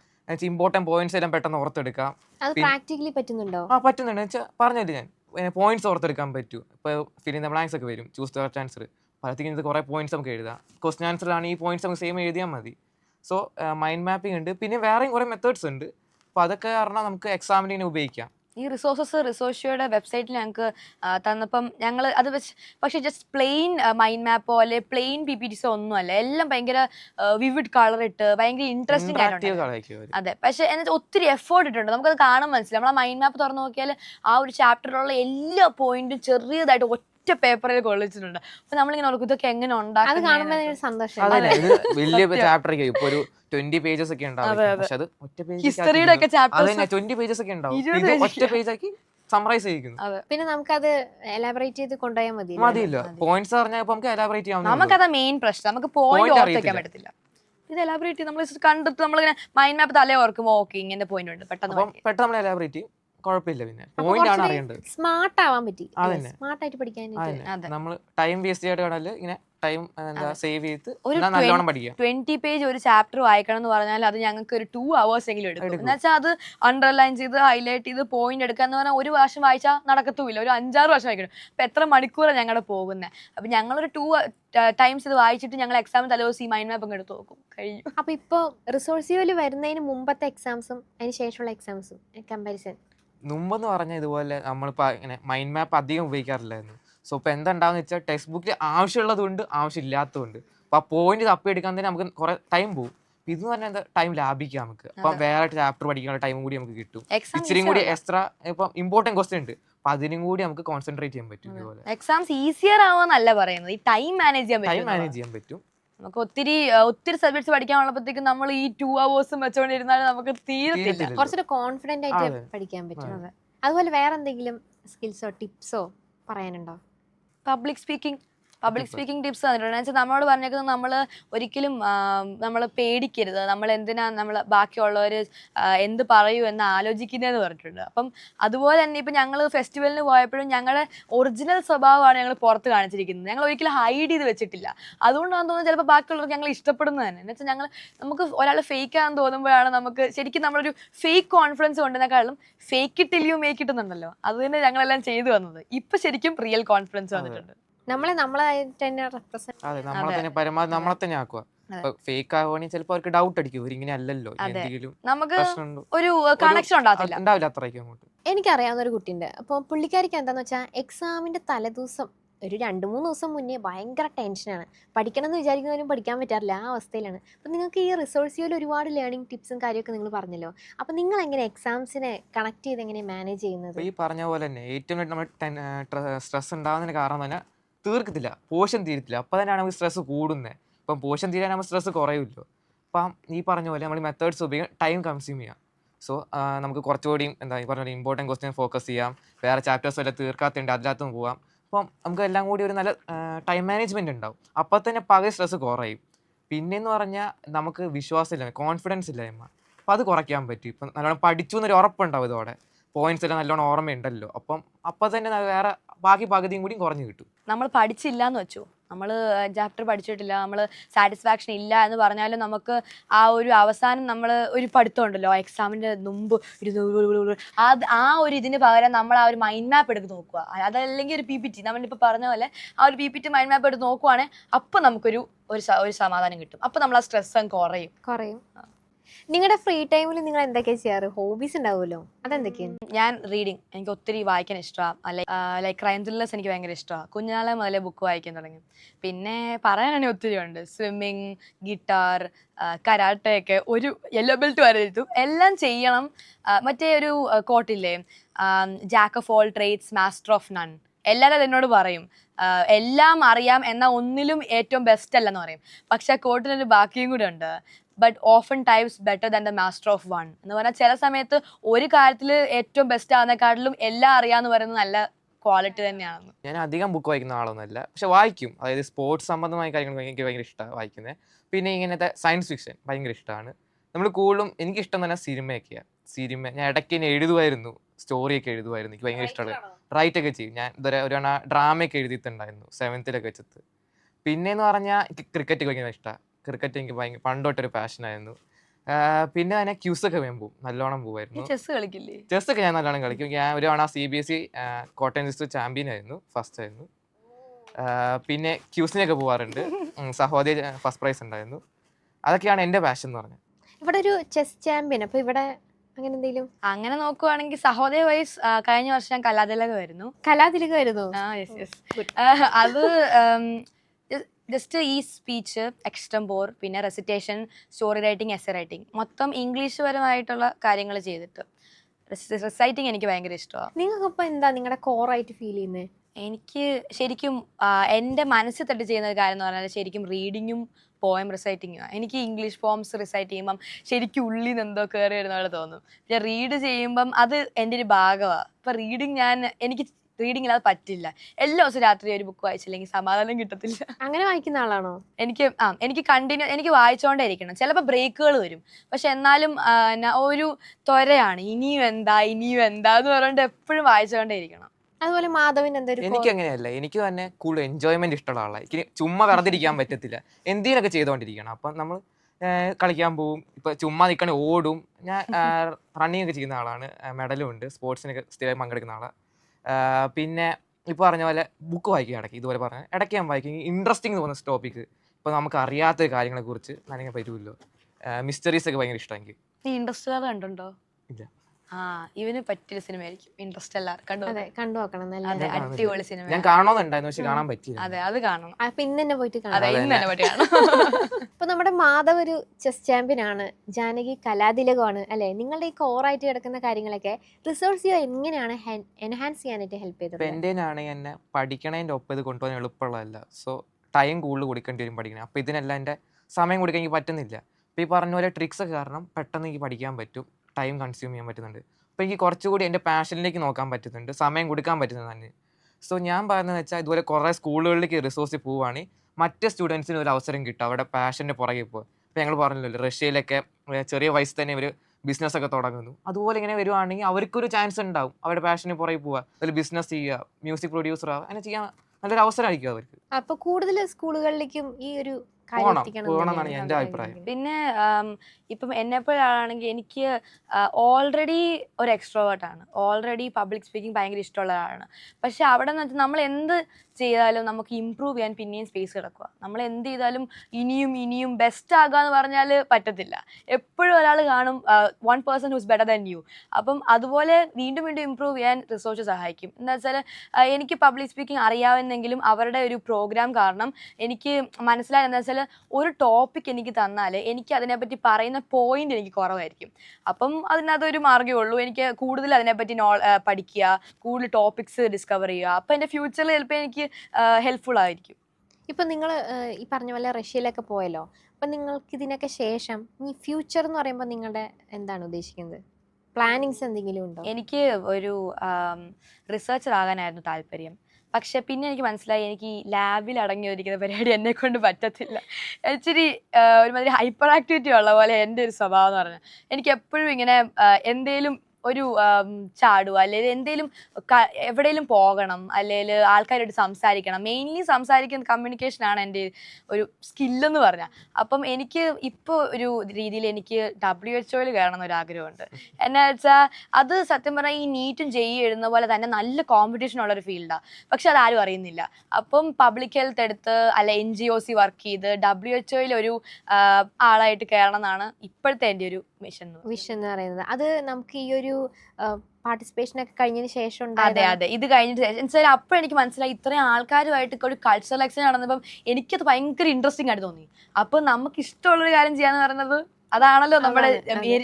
ഇമ്പോർട്ടന്റ് പോയിന്റ്സ് എല്ലാം പെട്ടെന്ന് ഓർത്തെടുക്കാം. പ്രാക്ടിക്കലി പറ്റുന്നുണ്ടോ? ആ പറ്റുന്നുണ്ട്. വെച്ചാൽ പറഞ്ഞില്ല ഞാൻ? പോയിന്റ്സ് ഓർത്തെടുക്കാൻ പറ്റും. ഇപ്പോൾ ഫിലിം ബ്ലാങ്ക്സ് ഒക്കെ വരും. ചൂസ് ദ ആൻസർ പലത്തേക്കും ഇത് കുറേ പോയിന്റ്സ് നമുക്ക് എഴുതാം. ക്വസ്റ്റൻ ആൻസറിലാണ് ഈ പോയിന്റ്സ് നമുക്ക് സെയിം എഴുതിയാൽ മതി. സോ മൈൻഡ് മാപ്പിംഗ് ഉണ്ട്. പിന്നെ വേറെയും കുറേ മെത്തേഡ്സ് ഉണ്ട്. അപ്പോൾ അതൊക്കെ കാരണം നമുക്ക് എക്സാമിന് ഉപയോഗിക്കാം. ഈ റിസോഴ്സസ് റിസോഴ്സിയുടെ വെബ്സൈറ്റിൽ ഞങ്ങൾക്ക് തന്നപ്പം ഞങ്ങൾ അത് വെച്ച് പക്ഷേ ജസ്റ്റ് പ്ലെയിൻ മൈൻഡ് മാപ്പോ അല്ലെ പ്ലെയിൻ പി പി ടിസോ ഒന്നും അല്ല. എല്ലാം ഭയങ്കര വിവിഡ് കളർ ഇട്ട് ഭയങ്കര ഇൻട്രസ്റ്റിംഗ് ആയിട്ടുണ്ട് അതെ. പക്ഷെ എന്നുവെച്ചാൽ ഒത്തിരി എഫേർട്ട് ഇട്ടുണ്ട് നമുക്കത് കാണാൻ മനസ്സിലായി. നമ്മളെ മൈൻഡ് മാപ്പ് തുറന്നു നോക്കിയാൽ ആ ഒരു ചാപ്റ്ററിലുള്ള എല്ലാ പോയിന്റും ചെറിയതായിട്ട് ഒറ്റ പേപ്പറിൽ കൊള്ളിച്ചിട്ടുണ്ട്. അപ്പൊ നമ്മളിങ്ങനെ ഓർക്കും ഇതൊക്കെ എങ്ങനെ അത് കാണുമ്പോൾ സന്തോഷം. വലിയ ചാപ്റ്റർ ഒരു ട്വന്റി പേജസ് ഒക്കെ ഉണ്ടാവും അതെ, അതെ. ഒറ്റ പേജ് ഹിസ്റ്ററിയുടെ ഒക്കെ ചാപ്റ്റേഴ്സ് അതന്നെ ട്വന്റി പേജസ് ഒക്കെ ഉണ്ടാവും. ഒറ്റ പേജ് ആക്കി സമറൈസ് ചെയ്യിക്കുന്നു. അതെ. പിന്നെ നമുക്കത് എലാബറേറ്റ് ചെയ്ത് കൊണ്ടുപോയാൽ മതി മതിയില്ല. പോയിന്റ്സ് പറഞ്ഞാൽ ഇപ്പൊ നമുക്ക് എലാബറേറ്റ് ചെയ്യാവുന്ന നമുക്കതാ മെയിൻ പ്രശ്നം. നമുക്ക് പോയിന്റ് Point ഓർത്ത് പറ്റത്തില്ല. ഇത് എലാബറേറ്റ് നമ്മൾ കണ്ടിട്ട് നമ്മളിങ്ങനെ മൈൻഡ് മാപ്പ് തലേ ഓർക്കും ഓക്കെ ഇങ്ങനെ പോയിന്റ് ഉണ്ട്. പെട്ടെന്ന് പെട്ടെന്ന് നമ്മൾ എലാബറേറ്റ് ചെയ്യും. കുഴപ്പമില്ല പിന്നെ. പോയിന്റ് ആണ് അറിയേണ്ടത്. സ്മാർട്ട് ആവാൻ പറ്റി. അതന്നെ. സ്മാർട്ട് ആയിട്ട് പഠിക്കാൻ അതെ. നമ്മൾ ടൈം വേസ്റ്റ് ചെയ്യാതെ വേണമല്ലോ ഇങ്ങനെ ടൈം എന്താ സേവ് ചെയ്ത് ഒരു നല്ലോണം പഠിക്കാം. ട്വന്റി പേജ് ഒരു ചാപ്റ്റർ വായിക്കണം എന്ന് പറഞ്ഞാൽ അത് ഞങ്ങൾക്ക് ഒരു ടു അവേഴ്സ് എങ്കിലും എടുക്കും. എന്ന് വെച്ചാൽ അത് അണ്ടർലൈൻ ചെയ്ത് ഹൈലൈറ്റ് ചെയ്ത് പോയിന്റ് എടുക്കുക എന്ന് പറഞ്ഞാൽ ഒരു വർഷം വായിച്ചാൽ നടക്കത്തുമില്ല. ഒരു അഞ്ചാറ് വർഷം വായിക്കണം. അപ്പൊ എത്ര മണിക്കൂറാണ് ഞങ്ങളുടെ പോകുന്നത് അപ്പൊ ഞങ്ങളൊരു ടു ടൈംസ് ഇത് വായിച്ചിട്ട് ഞങ്ങൾ എക്സാം തലേദിവസം ഈ മൈൻഡ് മാപ്പ് എടുത്ത് നോക്കും. കഴിഞ്ഞു. അപ്പൊ ഇപ്പൊ റിസോഴ്സിയോയിൽ വരുന്നതിന് മുമ്പത്തെ എക്സാംസും അതിന് ശേഷമുള്ള എക്സാംസും കമ്പാരിസൺ മുമ്പെന്ന് പറഞ്ഞ ഇതുപോലെ നമ്മളിപ്പോൾ ഇങ്ങനെ മൈൻഡ് മാപ്പ് അധികം ഉപയോഗിക്കാറില്ലായിരുന്നു. സോ ഇപ്പോൾ എന്താണ്ടാന്ന് വെച്ചാൽ ടെക്സ്റ്റ് ബുക്കിൽ ആവശ്യമുള്ളതുകൊണ്ട് ആവശ്യമില്ലാത്തതുകൊണ്ട്. അപ്പോൾ ആ പോയിന്റ് തപ്പി എടുക്കാൻ തന്നെ നമുക്ക് കുറെ ടൈം പോകും ഇത് പറഞ്ഞാൽ എന്താ? ടൈം ലാഭിക്കാം നമുക്ക്. അപ്പം വേറെ ചാപ്റ്റർ പഠിക്കാനുള്ള ടൈം കൂടി നമുക്ക് കിട്ടും. എക്സാം ഇച്ചിരിയും കൂടി എക്സ്ട്രാ ഇപ്പം ഇമ്പോർട്ടന്റ് ക്വസ്റ്റ്യൻ ഉണ്ട്. അപ്പൊ അതിനും കൂടി നമുക്ക് കോൺസെൻട്രേറ്റ് ചെയ്യാൻ പറ്റും എക്സാംസ് ഈസിയർ ആവാന്നല്ല പറയുന്നത്. ഈ ടൈം മാനേജ് ചെയ്യാൻ ടൈം പറ്റും മാനേജ് ചെയ്യാൻ പറ്റും. നമുക്ക് ഒത്തിരി ഒത്തിരി സബ്ജക്ട്സ് പഠിക്കാനുള്ളപ്പോഴത്തേക്കും നമ്മൾ ഈ ടു അവേഴ്സും വെച്ചോണ്ടിരുന്നാൽ നമുക്ക് തീരത്തില്ല. തീരത്തില്ല. കുറച്ചൊരു കോൺഫിഡന്റ് ആയിട്ട് പഠിക്കാൻ പറ്റും അതുപോലെ വേറെ എന്തെങ്കിലും സ്കിൽസോ ടിപ്സോ പറയാനുണ്ടോ? Public speaking public speaking tips തന്നിട്ടുണ്ട്. നമ്മളോട് പറഞ്ഞേക്കുന്നത് നമ്മൾ ഒരിക്കലും നമ്മൾ പേടിക്കരുത്. നമ്മൾ എന്തിനാ നമ്മൾ ബാക്കിയുള്ളവർ എന്ത് പറയൂ എന്ന് ആലോചിക്കുന്നതെന്ന് പറഞ്ഞിട്ടുണ്ട്. അപ്പം അതുപോലെ തന്നെ ഇപ്പം ഞങ്ങൾ ഫെസ്റ്റിവലിന് പോയപ്പോഴും ഞങ്ങളുടെ ഒറിജിനൽ സ്വഭാവമാണ് ഞങ്ങൾ പുറത്ത് കാണിച്ചിരിക്കുന്നത്. ഞങ്ങൾ ഒരിക്കലും ഹൈഡ് ചെയ്ത് വെച്ചിട്ടില്ല. അതുകൊണ്ടാണ് തോന്നുന്നത് ചിലപ്പോൾ ബാക്കിയുള്ളവർക്ക് ഞങ്ങൾ ഇഷ്ടപ്പെടുന്നത് തന്നെ. എന്ന് വെച്ചാൽ ഞങ്ങൾ നമുക്ക് ഒരാൾ ഫേക്ക് ആകാൻ തോന്നുമ്പോഴാണ് നമുക്ക് ശരിക്കും നമ്മളൊരു ഫേക്ക് കോൺഫിഡൻസ് കൊണ്ടുവന്നേക്കാളും ഫേക്ക് ഇട്ടില്ലയോ മേക്ക് ഇട്ടുന്നുണ്ടല്ലോ അത് തന്നെ ഞങ്ങളെല്ലാം ചെയ്തു വന്നത്. ഇപ്പം ശരിക്കും റിയൽ കോൺഫിഡൻസ് വന്നിട്ടുണ്ട്. നമ്മളെ നമ്മളായിട്ട് തന്നെ റെപ്രസെന്റ് അതെ. നമ്മളെ തന്നെ പരമാവധി നമ്മളെ തന്നെ ആക്കുക. ഫേക്ക് ആവുകയാണെങ്കിൽ ചിലപ്പോൾ അവർക്ക് ഡൗട്ട് അടിക്കും. ഇവരിങ്ങനെ അല്ലല്ലോ. എന്തെങ്കിലും നമുക്ക് ഒരു കണക്ഷൻ ഉണ്ടാവില്ല അത്രയ്ക്ക് അങ്ങോട്ട്. എനിക്കറിയാവുന്ന ഒരു കുട്ടിയുണ്ട് അപ്പോൾ പുള്ളിക്കാരിക്ക് എന്താന്ന് വെച്ചാൽ എക്സാമിന്റെ തലേദിവസം ഒരു രണ്ട് മൂന്ന് ദിവസം മുന്നേ ഭയങ്കര ടെൻഷനാണ് പഠിക്കണം എന്ന് വിചാരിക്കുന്നവരും പഠിക്കാൻ പറ്റാറില്ല. ആ അവസ്ഥയിലാണ്. അപ്പം നിങ്ങൾക്ക് ഈ റിസോഴ്സിയോയിൽ ഒരുപാട് ലേണിംഗ് ടിപ്സും കാര്യമൊക്കെ നിങ്ങൾ പറഞ്ഞല്ലോ. അപ്പം നിങ്ങൾ എങ്ങനെ എക്സാംസിനെ കണക്ട് ചെയ്ത് എങ്ങനെ മാനേജ് ചെയ്യുന്നത്? ഈ പറഞ്ഞ പോലെ തന്നെ ഏറ്റവും നമ്മൾ സ്ട്രെസ് ഉണ്ടാകുന്നതിന് കാരണം തന്നെ തീർക്കത്തില്ല. പോഷൻ തീരത്തില്ല. അപ്പൊ തന്നെയാണ് നമുക്ക് സ്ട്രെസ് കൂടുന്നത് അപ്പം പോഷൻ തീരാൻ നമ്മൾ സ്ട്രെസ് കുറയുമല്ലോ. അപ്പം ഈ പറഞ്ഞ പോലെ നമ്മൾ മെത്തേഡ്സ് ഉപയോഗിക്കാൻ ടൈം കൺസ്യൂം ചെയ്യാം. സോ നമുക്ക് കുറച്ചുകൂടി എന്താ ഈ പറഞ്ഞ ഇമ്പോർട്ടന്റ് ക്വസ്റ്റ്യൻ ഫോക്കസ് ചെയ്യാം. വേറെ ചാപ്റ്റേഴ്സ് വല്ല തീർക്കാത്തുണ്ട് അതിനകത്തും പോവാം. അപ്പം നമുക്ക് എല്ലാം കൂടി ഒരു നല്ല ടൈം മാനേജ്മെന്റ് ഉണ്ടാവും. അപ്പം തന്നെ പകുതി സ്ട്രെസ് കുറയും. പിന്നെന്ന് പറഞ്ഞാൽ നമുക്ക് വിശ്വാസമില്ല കോൺഫിഡൻസ് ഇല്ലായ്മ. അപ്പം അത് കുറയ്ക്കാൻ പറ്റും. ഇപ്പം നല്ലോണം പഠിച്ചു എന്നൊരു ഉറപ്പുണ്ടാവും ഇതോടെ. പോയിന്റ്സ് എല്ലാം നല്ലോണം ഓർമ്മയുണ്ടല്ലോ. അപ്പം അപ്പം തന്നെ വേറെ ബാക്കി പകുതിയും കൂടി കുറഞ്ഞു കിട്ടും. നമ്മൾ പഠിച്ചില്ല എന്ന് വെച്ചു നമ്മൾ ചാപ്റ്റർ പഠിച്ചിട്ടില്ല. നമ്മൾ സാറ്റിസ്ഫാക്ഷൻ ഇല്ല എന്ന് പറഞ്ഞാലും നമുക്ക് ആ ഒരു അവസാനം നമ്മൾ ഒരു പഠിത്തം ഉണ്ടല്ലോ എക്സാമിന്റെ മുമ്പ് ഒരു അത് ആ ഒരു ഇതിന് പകരം നമ്മൾ ആ ഒരു മൈൻഡ് മാപ്പ് എടുത്ത് നോക്കുക. അതല്ലെങ്കിൽ ഒരു പി പി ടി നമ്മളിപ്പോൾ പറഞ്ഞ പോലെ ആ ഒരു P P T mind map എടുത്ത് നോക്കുവാണെങ്കിൽ അപ്പം നമുക്കൊരു ഒരു ഒരു സമാധാനം കിട്ടും. അപ്പം നമ്മൾ ആ സ്ട്രെസ് അങ്ങ് കുറയും. കുറയും. നിങ്ങളുടെ ഫ്രീ ടൈമിൽ നിങ്ങൾ എന്തൊക്കെയാണ് ചെയ്യാറ്? ഹോബീസ് ഉണ്ടാവുമല്ലോ. അതെന്തൊക്കെയാണ്? ഞാൻ റീഡിങ് എനിക്ക് ഒത്തിരി വായിക്കാൻ ഇഷ്ടമാണ് ലൈക്ക് ക്രൈം ത്രില്ലേഴ്സ് എനിക്ക് ഭയങ്കര ഇഷ്ടമാണ് കുഞ്ഞാളെ മുതലേ ബുക്ക് വായിക്കാൻ തുടങ്ങി. പിന്നെ പറയാനാണെങ്കിൽ ഒത്തിരി ഉണ്ട്. സ്വിമ്മിങ് ഗിറ്റാർ കരാട്ടയൊക്കെ ഒരു യെല്ലോ ബെൽറ്റ് വരെ എത്തും എല്ലാം ചെയ്യണം. മറ്റേ ഒരു കോട്ടില്ലേ jack of all trades master of none എല്ലാവരും എന്നോട് പറയും. എല്ലാം അറിയാം എന്നാൽ ഒന്നിലും ഏറ്റവും ബെസ്റ്റ് അല്ലെന്ന് പറയും. പക്ഷെ ആ കോട്ടിനൊരു ബാക്കിയും കൂടെ ഉണ്ട്. But often times better than the master of one എന്ന് പറഞ്ഞാൽ ചില സമയത്ത് ഒരു കാര്യത്തിൽ ഏറ്റവും ബെസ്റ്റ് ആവുന്നേക്കാട്ടിലും എല്ലാം അറിയാന്ന് പറയുന്നത് നല്ല ക്വാളിറ്റി തന്നെയാണ്. ഞാൻ അധികം ബുക്ക് വായിക്കുന്ന ആളൊന്നുമല്ല. പക്ഷെ വായിക്കും. അതായത് സ്പോർട്സ് സംബന്ധമായ കാര്യങ്ങൾ എനിക്ക് ഭയങ്കര ഇഷ്ടമാണ് വായിക്കുന്നത് പിന്നെ ഇങ്ങനത്തെ സയൻസ് ഫിക്ഷൻ ഭയങ്കര ഇഷ്ടമാണ് നമ്മൾ കൂടുതലും എനിക്ക് ഇഷ്ടം തന്നെ സിനിമയൊക്കെയാണ് സിനിമ ഞാൻ ഇടയ്ക്ക് തന്നെ എഴുതുമായിരുന്നു. സ്റ്റോറിയൊക്കെ എഴുതുമായിരുന്നു. എനിക്ക് ഭയങ്കര ഇഷ്ടമാണ് റൈറ്റ് ഒക്കെ ചെയ്യും. ഞാൻ ഇതുവരെ ഒരു ഡ്രാമയൊക്കെ എഴുതിയിട്ടുണ്ടായിരുന്നു. സെവൻത്തിലൊക്കെ വെച്ചത് പിന്നെന്ന് പറഞ്ഞാൽ ക്രിക്കറ്റ് ഭയങ്കര ഇഷ്ടമാണ് ക്രിക്കറ്റ് എനിക്ക് ഭയങ്കര പണ്ടോട്ടൊരു പാഷനായിരുന്നു പിന്നെ തന്നെ ക്യൂസൊക്കെ വേഗം പോവും. നല്ലോണം പോവായിരുന്നു. ചെസ് കളിക്കില്ലേ? ചെസ് ഒക്കെ ഞാൻ നല്ലോണം കളിക്കും. ഞാൻ ഒരു തവണ C B S E Kottayam district champion ആയിരുന്നു. ഫസ്റ്റ് ആയിരുന്നു. പിന്നെ ക്യൂസിനൊക്കെ പോവാറുണ്ട്. സഹോദരി ഫസ്റ്റ് പ്രൈസ് ഉണ്ടായിരുന്നു. അതൊക്കെയാണ് എന്റെ പാഷൻ എന്ന് പറഞ്ഞത് ഇവിടെ ഒരു ചെസ് ചാമ്പ്യൻ അപ്പൊ ഇവിടെ അങ്ങനെ എന്തെങ്കിലും? അങ്ങനെ നോക്കുവാണെങ്കിൽ സഹോദയ വൈസ് കഴിഞ്ഞ വർഷം ഞാൻ കലാതിലകമായിരുന്നു. കലാതിലക വരുന്നു ആ യെസ് യെസ്. അത് ജസ്റ്റ് ഈ സ്പീച്ച് എക്സ്റ്റംബോർ പിന്നെ recitation story writing essay writing മൊത്തം ഇംഗ്ലീഷ് പരമായിട്ടുള്ള കാര്യങ്ങൾ ചെയ്തിട്ട്. റെസൈറ്റിംഗ് എനിക്ക് ഭയങ്കര ഇഷ്ടമാണ് നിങ്ങൾക്ക് ഇപ്പൊ എന്താ നിങ്ങളുടെ കോറായിട്ട് ഫീൽ ചെയ്യുന്നത് എനിക്ക് ശരിക്കും എന്റെ മനസ്സിൽ തട്ടി ചെയ്യുന്ന ഒരു കാര്യം എന്ന് പറഞ്ഞാൽ ശരിക്കും റീഡിങ്ങും പോയം റിസൈറ്റിങ്ങും എനിക്ക് ഇംഗ്ലീഷ് പോംസ് റിസൈറ്റ് ചെയ്യുമ്പം ശരിക്കും ഉള്ളിൽ നിന്ന് എന്തോ കയറി വരുന്ന പോലെ തോന്നും. ഞാൻ റീഡ് ചെയ്യുമ്പം അത് എന്റെ ഒരു ഭാഗമാണ് ഇപ്പം റീഡിങ് ഞാൻ എനിക്ക് റീഡിങ് അത് പറ്റില്ല. എല്ലാ ദിവസവും രാത്രി ഒരു ബുക്ക് വായിച്ചില്ലെങ്കിൽ സമാധാനം കിട്ടത്തില്ല. അങ്ങനെ വായിക്കുന്ന ആളാണോ? എനിക്ക് ആ എനിക്ക് കണ്ടിന്യൂ എനിക്ക് വായിച്ചുകൊണ്ടേ ഇരിക്കണം ചിലപ്പോൾ ബ്രേക്കുകൾ വരും. പക്ഷെ എന്നാലും ഒരു ത്വരയാണ്. ഇനിയും എന്താ ഇനിയും എന്താ എന്ന് പറഞ്ഞിട്ട് എപ്പോഴും വായിച്ചുകൊണ്ടേ ഇരിക്കണം അതുപോലെ മാധവൻ എന്തൊരു എനിക്ക് അങ്ങനെയല്ല എനിക്ക് തന്നെ കൂടുതൽ എൻജോയ്മെന്റ് ഇഷ്ടമുള്ള ആളാണ് എനിക്ക് ചുമ്മാ വെറുതെ ഇരിക്കാൻ പറ്റത്തില്ല. എന്തെങ്കിലുമൊക്കെ ചെയ്തുകൊണ്ടിരിക്കണം അപ്പം നമ്മൾ കളിക്കാൻ പോവും. ഇപ്പൊ ചുമ്മാ നിൽക്കണേ ഓടും. ഞാൻ റണ്ണിങ് ഒക്കെ ചെയ്യുന്ന ആളാണ്. മെഡലും ഉണ്ട്. സ്പോർട്സിനൊക്കെ സ്ഥിരമായി പങ്കെടുക്കുന്ന ആളാണ് പിന്നെ ഇപ്പോൾ പറഞ്ഞ പോലെ ബുക്ക് വായിക്കും ഇടയ്ക്ക് ഇതുപോലെ പറഞ്ഞ. ഇടയ്ക്ക് ഞാൻ വായിക്കും. ഇൻട്രസ്റ്റിംഗ് തോന്നുന്ന ടോപ്പിക്ക് ഇപ്പോൾ നമുക്ക് അറിയാത്ത കാര്യങ്ങളെ കുറിച്ച് നനങ്ങനെ പറ്റുമല്ലോ മിസ്റ്ററീസ് ഒക്കെ ഭയങ്കര ഇഷ്ടം എനിക്ക്. ഇൻട്രസ്റ്റ് കണ്ടുണ്ടോ ഇല്ല. ആ ഇവന് പറ്റിയൊരു സിനിമയായിരിക്കും. ഇൻട്രസ്റ്റ് എല്ലാവരും കണ്ടു അതെ കണ്ടു നോക്കണം. അതെ നല്ല. അടിപൊളി സിനിമ ഞാൻ കാണണമെന്നുണ്ടായിരുന്നു പക്ഷെ കാണാൻ പറ്റിയില്ല. അതെ അത് കാണണം. അപ്പൊ ഇന്ന് തന്നെ പോയിട്ട് അതെ കാണാം ഇന്ന് തന്നെ കാണണം ഇപ്പൊ നമ്മുടെ മാധവ് ഒരു ചെസ് ചാമ്പ്യൻ ആണ് ജാനകി കലാതിലകമാണ് അല്ലെ? നിങ്ങളുടെ ഈ കോറായിട്ട് കിടക്കുന്ന കാര്യങ്ങളൊക്കെ റിസോഴ്സ് എങ്ങനെയാണ് എൻഹാൻസ് ചെയ്യാനായിട്ട് ഹെൽപ്പ് ചെയ്തത്? എന്റെ ആണെങ്കിൽ എന്നെ പഠിക്കണതിന്റെ ഒപ്പം ഇത് കൊണ്ടുപോകാൻ എളുപ്പമുള്ളതല്ല. സോ ടൈം കൂടുതൽ കൊടുക്കേണ്ടി വരും പഠിക്കണം. അപ്പോൾ ഇതിനെല്ലാം എന്റെ സമയം കൊടുക്കാൻ എനിക്ക് പറ്റുന്നില്ല. അപ്പോൾ ഈ പറഞ്ഞ പോലെ ട്രിക്സ് കാരണം പെട്ടെന്ന് എനിക്ക് പഠിക്കാൻ പറ്റും. ടൈം കൺസ്യൂം ചെയ്യാൻ പറ്റുന്നുണ്ട്. അപ്പോൾ എനിക്ക് കുറച്ചുകൂടി എന്റെ പാഷനിലേക്ക് നോക്കാൻ പറ്റുന്നുണ്ട്. സമയം കൊടുക്കാൻ പറ്റുന്നത് തന്നെ സോ ഞാൻ പറയുന്നത് വെച്ചാൽ ഇതുപോലെ കുറേ സ്കൂളുകളിലേക്ക് റിസോഴ്സ് പോവുകയാണെങ്കിൽ മറ്റ് സ്റ്റുഡൻസിന് ഒരു അവസരം കിട്ടും. അവിടെ പാഷന്റെ പുറകെ പോകും ഇപ്പോൾ ഞങ്ങൾ പറഞ്ഞല്ലോ റഷ്യയിലൊക്കെ ചെറിയ വയസ്സിൽ തന്നെ ബിസിനസ് ഒക്കെ തുടങ്ങുന്നു. അതുപോലെ ഇങ്ങനെ വരുവാണെങ്കിൽ അവർക്കൊരു ചാൻസ് ഉണ്ടാവും അവരുടെ പാഷന് പുറകെ പോവുക അതിൽ ബിസിനസ് ചെയ്യുക മ്യൂസിക് പ്രൊഡ്യൂസർ ആവുക അങ്ങനെ ചെയ്യാൻ നല്ലൊരു അവസരമായിരിക്കും അവർക്ക്. അപ്പോൾ കൂടുതൽ സ്കൂളുകളിലേക്കും ഈ ഒരു പോകണം എന്ന് എന്നാണ് എന്റെ തന്നെയാണ് അഭിപ്രായം. പിന്നെ ഇപ്പം എന്നെപ്പോഴാണെങ്കിൽ എനിക്ക് ഓൾറെഡി ഒരു എക്സ്ട്രോവേർട്ടാണ് ഓൾറെഡി പബ്ലിക് സ്പീക്കിംഗ് ഭയങ്കര ഇഷ്ടമുള്ള ആളാണ്. പക്ഷെ അവിടെ നിന്ന് വെച്ചാൽ നമ്മൾ എന്ത് ചെയ്താലും നമുക്ക് ഇമ്പ്രൂവ് ചെയ്യാൻ പിന്നെയും സ്പേസ് കിടക്കുക നമ്മൾ എന്ത് ചെയ്താലും ഇനിയും ഇനിയും ബെസ്റ്റ് ആകുക എന്ന് പറഞ്ഞാൽ പറ്റത്തില്ല. എപ്പോഴും ഒരാൾ കാണും one person who's better than you അപ്പം അതുപോലെ വീണ്ടും വീണ്ടും ഇമ്പ്രൂവ് ചെയ്യാൻ റിസോർച്ച് സഹായിക്കും. എന്താ വെച്ചാൽ എനിക്ക് പബ്ലിക് സ്പീക്കിംഗ് അറിയാവുന്നെങ്കിലും അവരുടെ ഒരു പ്രോഗ്രാം കാരണം എനിക്ക് മനസ്സിലായെന്ന് വെച്ചാൽ ഒരു ടോപ്പിക് എനിക്ക് തന്നാൽ എനിക്ക് അതിനെപ്പറ്റി പറയുന്ന പോയിന്റ് എനിക്ക് കുറവായിരിക്കും. അപ്പം അതിനകത്തൊരു മാർഗമേ ഉള്ളൂ. എനിക്ക് കൂടുതൽ അതിനെപ്പറ്റി നോ പഠിക്കുക കൂടുതൽ ടോപ്പിക്സ് ഡിസ്കവർ ചെയ്യുക. അപ്പം എന്റെ ഫ്യൂച്ചറിൽ ചിലപ്പോൾ എനിക്ക് ഹെൽപ്ഫുൾ ആയിരിക്കും. ഇപ്പം നിങ്ങൾ ഈ പറഞ്ഞ പോലെ റഷ്യയിലൊക്കെ പോയല്ലോ അപ്പം നിങ്ങൾക്ക് ഇതിനൊക്കെ ശേഷം ഈ ഫ്യൂച്ചർ എന്ന് പറയുമ്പോൾ നിങ്ങളുടെ എന്താണ് ഉദ്ദേശിക്കുന്നത്? പ്ലാനിങ്സ് എന്തെങ്കിലും ഉണ്ടോ? എനിക്ക് ഒരു റിസർച്ചർ ആകാനായിരുന്നു താല്പര്യം. പക്ഷേ പിന്നെ എനിക്ക് മനസ്സിലായി എനിക്ക് ഈ ലാബിൽ അടങ്ങിയിരിക്കുന്ന പരിപാടി എന്നെ കൊണ്ട് പറ്റത്തില്ല. ഇച്ചിരി ഒരുമാതിരി ഹൈപ്പർ ആക്ടിവിറ്റി ഉള്ള പോലെ എന്റെ ഒരു സ്വഭാവം എന്ന് പറഞ്ഞാൽ എനിക്ക് എപ്പോഴും ഇങ്ങനെ എന്തേലും ഒരു ചാടുക അല്ലെങ്കിൽ എന്തേലും എവിടെയെങ്കിലും പോകണം അല്ലെങ്കിൽ ആൾക്കാരോട് സംസാരിക്കണം. മെയിൻലി സംസാരിക്കുന്ന കമ്മ്യൂണിക്കേഷൻ ആണ് എന്റെ ഒരു സ്കില്ലെന്ന് പറഞ്ഞാൽ അപ്പം എനിക്ക് ഇപ്പോൾ ഒരു രീതിയിൽ എനിക്ക് ഡബ്ല്യു എച്ച് ഒയിൽ കയറണം എന്നൊരു ആഗ്രഹമുണ്ട്. എന്നാ വെച്ചാൽ അത് സത്യം പറഞ്ഞാൽ ഈ നീറ്റും ജെയി എഴുതുന്ന പോലെ തന്നെ നല്ല കോമ്പറ്റീഷൻ ഉള്ള ഒരു ഫീൽഡാണ് പക്ഷെ അതാരും അറിയുന്നില്ല. അപ്പം പബ്ലിക് ഹെൽത്ത് എടുത്ത് അല്ല N G O C work ചെയ്ത് ഡബ്ല്യു എച്ച് ഒയിൽ ഒരു ആളായിട്ട് കയറണം എന്നാണ് ഇപ്പോഴത്തെ എന്റെ ഒരു മിഷൻ വിഷൻ എന്ന് പറയുന്നത്. അത് നമുക്ക് ഈ ഒരു പാർട്ടിസിപ്പേഷൻ ഒക്കെ കഴിഞ്ഞതിന് ശേഷം അതെ അതെ. ഇത് കഴിഞ്ഞിട്ട് ശേഷം. അപ്പോൾ എനിക്ക് മനസ്സിലായി ഇത്രയും ആൾക്കാരുമായിട്ട് ഒരു കൾച്ചറൽ എക്സ്ചേഞ്ച് നടന്നപ്പം എനിക്കത് ഭയങ്കര ഇൻട്രസ്റ്റിംഗ് ആയിട്ട് തോന്നി. അപ്പൊ നമുക്ക് ഇഷ്ടമുള്ള ഒരു കാര്യം ചെയ്യാന്ന് പറയുന്നത് അതാണല്ലോ നമ്മുടെ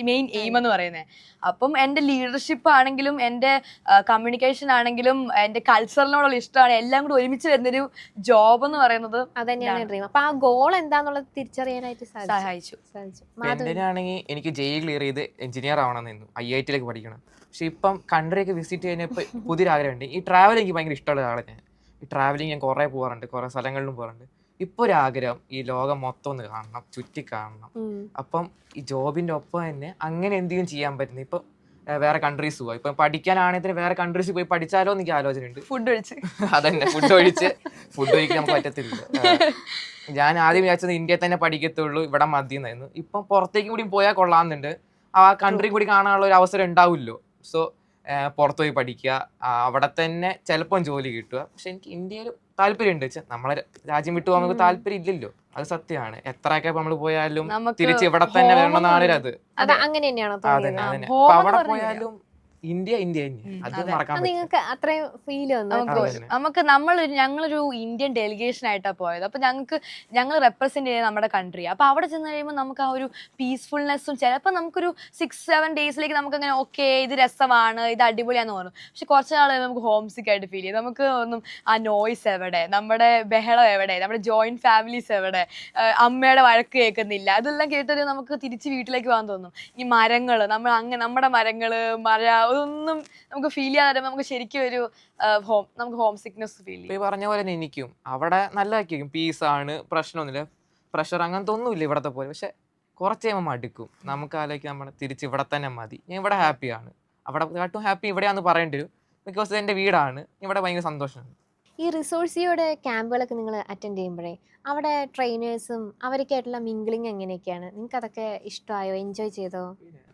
മെയിൻ എയിം എന്ന് പറയുന്നത് അപ്പം എന്റെ ലീഡർഷിപ്പ് ആണെങ്കിലും എന്റെ കമ്മ്യൂണിക്കേഷൻ ആണെങ്കിലും എന്റെ കൾച്ചറിനോടുള്ള ഇഷ്ടമാണ്. എല്ലാം കൂടി ഒരുമിച്ച് വരുന്നൊരു ജോബ് എന്ന് പറയുന്നത് അത് തന്നെയാണ് ഡ്രീം അപ്പൊ ആ ഗോൾ എന്താന്നുള്ളത് തിരിച്ചറിയാനായിട്ട് സഹായിച്ചു. ആണെങ്കിൽ എനിക്ക് ജെയ് ക്ലിയർ ചെയ്ത് എഞ്ചിനീയർ ആവണമെന്നു ഐ ഐ ടിയിലേക്ക് പഠിക്കണം. പക്ഷെ ഇപ്പം കൺട്രി ഒക്കെ വിസിറ്റ് ചെയ്യുന്നപ്പോൾ പുതിയൊരു ആഗ്രഹമുണ്ട് ഈ ട്രാവൽ എനിക്ക് ഭയങ്കര ഇഷ്ടമുള്ള ആളാണ് ഞാൻ. ഈ ട്രാവലിങ് ഞാൻ കുറേ പോകാറുണ്ട് കുറേ സ്ഥലങ്ങളിലും പോകാറുണ്ട് ഇപ്പോൾ ഒരാഗ്രഹം ഈ ലോകം മൊത്തം ഒന്ന് കാണണം ചുറ്റി കാണണം അപ്പം ഈ ജോബിന്റെ ഒപ്പം തന്നെ അങ്ങനെ എന്തെങ്കിലും ചെയ്യാൻ പറ്റുന്നത് ഇപ്പൊ വേറെ കൺട്രീസ് പോവാം. ഇപ്പൊ പഠിക്കാനാണെങ്കിൽ വേറെ കൺട്രീസ് പോയി പഠിച്ചാലോ എനിക്ക് ആലോചന ഉണ്ട് ഫുഡ് ഒഴിച്ച്. അതന്നെ ഫുഡ് ഒഴിച്ച്. ഫുഡ് ഒഴിക്കാൻ നമുക്ക് പറ്റത്തില്ല ഞാൻ ആദ്യം വിചാരിച്ചത് ഇന്ത്യയിൽ തന്നെ പഠിക്കത്തുള്ളൂ ഇവിടെ മതി എന്നായിരുന്നു ഇപ്പം പുറത്തേക്കും കൂടി പോയാൽ കൊള്ളാമെന്നുണ്ട്. ആ കൺട്രി കൂടി കാണാനുള്ള ഒരു അവസരം ഉണ്ടാവില്ലോ സോ പുറത്ത് പോയി പഠിക്കുക അവിടെ തന്നെ ചിലപ്പം ജോലി കിട്ടുക. പക്ഷെ എനിക്ക് ഇന്ത്യയിൽ താല്പര്യമുണ്ട്. വെച്ചാൽ നമ്മളെ രാജ്യം വിട്ടു പോകാൻ നമുക്ക് താല്പര്യം ഇല്ലല്ലോ അത് സത്യമാണ്. എത്രയൊക്കെ നമ്മൾ പോയാലും തിരിച്ച് ഇവിടെ തന്നെ വരണം നാളെ എന്നാണ് അത് അതെ. അങ്ങനെ തന്നെയാണ് അവിടെ പോയാലും ഇന്ത്യ ഇന്ത്യ അത്. മറക്കാൻ നിങ്ങൾക്ക് അത്രയും ഫീൽ വന്നു? നമുക്ക് നമ്മൾ ഞങ്ങളൊരു ഇന്ത്യൻ ഡെലിഗേഷൻ ആയിട്ടാണ് പോയത്. അപ്പൊ ഞങ്ങൾക്ക് ഞങ്ങൾ റെപ്രസെന്റ് ചെയ്യുന്ന നമ്മുടെ കൺട്രി അപ്പൊ അവിടെ ചെന്ന് കഴിയുമ്പോൾ നമുക്ക് ആ ഒരു പീസ്ഫുൾനെസ്സും ചിലപ്പോൾ നമുക്കൊരു സിക്സ് സെവൻ ഡേയ്സിലേക്ക് നമുക്ക് അങ്ങനെ ഓക്കെ ഇത് രസമാണ് ഇത് അടിപൊളിയാന്ന് തോന്നും. പക്ഷെ കുറച്ച് നാൾ നമുക്ക് ഹോം സിക്ക് ആയിട്ട് ഫീൽ ചെയ്യും. നമുക്ക് ഒന്നും ആ നോയ്സ് എവിടെ? നമ്മുടെ ബഹളം എവിടെ? നമ്മുടെ ജോയിന്റ് ഫാമിലീസ് എവിടെ? അമ്മയുടെ വഴക്ക് കേൾക്കുന്നില്ല. അതെല്ലാം കേട്ടിട്ട് നമുക്ക് തിരിച്ച് വീട്ടിലേക്ക് പോകാൻ തോന്നും. ഈ മരങ്ങൾ നമ്മൾ അങ്ങനെ നമ്മുടെ മരങ്ങൾ മര അതൊന്നും നമുക്ക് ഫീൽ വരുമ്പോൾ നമുക്ക് ശരിക്കും ഒരു ഹോം നമുക്ക് ഹോം സിക്നെസ് ഫീൽ ചെയ്യും. ഈ പറഞ്ഞ പോലെ തന്നെ എനിക്കും അവിടെ നല്ലതായിരിക്കും ആണ് പ്രശ്നമൊന്നുമില്ല. പ്രഷർ അങ്ങനത്തെ ഒന്നുമില്ല ഇവിടത്തെ പോലെ. പക്ഷെ കുറച്ച് കഴിയുമ്പോൾ മടുക്കും. നമുക്ക് ആലോചിക്കാൻ നമ്മൾ തിരിച്ച് ഇവിടെ തന്നെ മതി. ഞാൻ ഇവിടെ ഹാപ്പിയാണ് അവിടെ കാട്ടും ഹാപ്പി ഇവിടെയാണെന്ന് പറയേണ്ടി വരും. ബിക്കോസ് എന്റെ വീടാണ്. ഇവിടെ ഭയങ്കര സന്തോഷമാണ് ഈ റിസോഴ്സിയുടെ ക്യാമ്പുകളൊക്കെ നിങ്ങൾ അറ്റൻഡ് ചെയ്യുമ്പോഴേ അവിടെ ട്രെയിനേഴ്സും അവരൊക്കെയായിട്ടുള്ള മിങ്കിളിങ് എങ്ങനെയൊക്കെയാണ്? നിങ്ങൾക്ക് അതൊക്കെ ഇഷ്ടമായോ? എൻജോയ് ചെയ്തോ?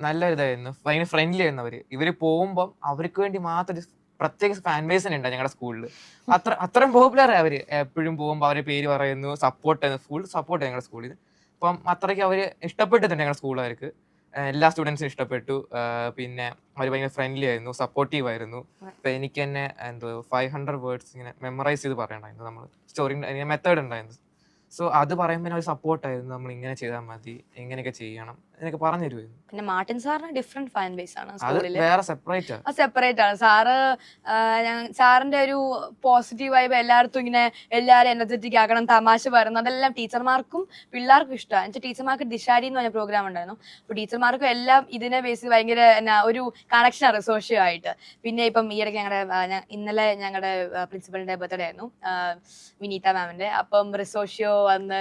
നല്ല ഇതായിരുന്നു ഭയങ്കര ഫ്രണ്ട്ലി ആയിരുന്നു അവർ. ഇവർ പോകുമ്പം അവർക്ക് വേണ്ടി മാത്രം പ്രത്യേക ഫാൻ ബേസ് ഉണ്ട് ഞങ്ങളുടെ സ്കൂളിൽ അത്ര അത്രയും പോപ്പുലർ അവർ എപ്പോഴും പോകുമ്പോൾ അവരെ പേര് പറയുന്നു സപ്പോർട്ട് ഫുൾ സപ്പോർട്ട് ഞങ്ങളുടെ സ്കൂളിൽ അപ്പം അത്രയ്ക്ക് അവർ ഇഷ്ടപ്പെട്ടിട്ടുണ്ട് ഞങ്ങളുടെ സ്കൂളുകാർക്ക് എല്ലാ സ്റ്റുഡൻസിനും ഇഷ്ടപ്പെട്ടു. പിന്നെ അവർ ഭയങ്കര ഫ്രണ്ട്ലി ആയിരുന്നു സപ്പോർട്ടീവ് ആയിരുന്നു. അപ്പൊ എനിക്ക് തന്നെ എന്തോ ഫൈവ് ഹൺഡ്രഡ് വേർഡ്സ് ഇങ്ങനെ മെമ്മറൈസ് ചെയ്ത് പറയണ്ടായിരുന്നു നമ്മൾ സ്റ്റോറി മെത്തേഡ് ഉണ്ടായിരുന്നു. സോ അത് പറയുമ്പോൾ അവർ സപ്പോർട്ടായിരുന്നു നമ്മൾ ഇങ്ങനെ ചെയ്താൽ മതി ഇങ്ങനെയൊക്കെ ചെയ്യണം. എനിക്ക് പറഞ്ഞു തരുമായിരുന്നു പിന്നെ മാർട്ടിൻ സാറിന് ഡിഫറെന്റ് ഫാൻ ബേസ് ആണ് അത് സ്കൂളിൽ വേറെ സെപ്പറേറ്റ് ആ. സെപ്പറേറ്റ് ആണ്. സാറ് സാറിന്റെ ഒരു പോസിറ്റീവ് വൈബ് എല്ലായിടത്തും ഇങ്ങനെ എല്ലാവരും എനർജറ്റിക് ആക്കണം തമാശ പറയുന്നു അതെല്ലാം ടീച്ചർമാർക്കും പിള്ളേർക്കും ഇഷ്ടമാണ് എന്നുവെച്ചാൽ ടീച്ചർമാർക്ക് ഡിഷാരി എന്ന് പറഞ്ഞ പ്രോഗ്രാം ഉണ്ടായിരുന്നു. അപ്പോൾ ടീച്ചർമാർക്കും എല്ലാം ഇതിനെ ബേസ് ഭയങ്കര എന്നാ ഒരു കണക്ഷൻ ആണ് സോഷ്യോ ആയിട്ട്. പിന്നെ ഇപ്പം ഈ ഇടയ്ക്ക് ഞങ്ങളുടെ ഇന്നലെ ഞങ്ങളുടെ പ്രിൻസിപ്പലിന്റെ ബർത്ത്ഡേ ആയിരുന്നു. വിനീത മാമിന്റെ അപ്പം റിസോഷ്യോ വന്ന്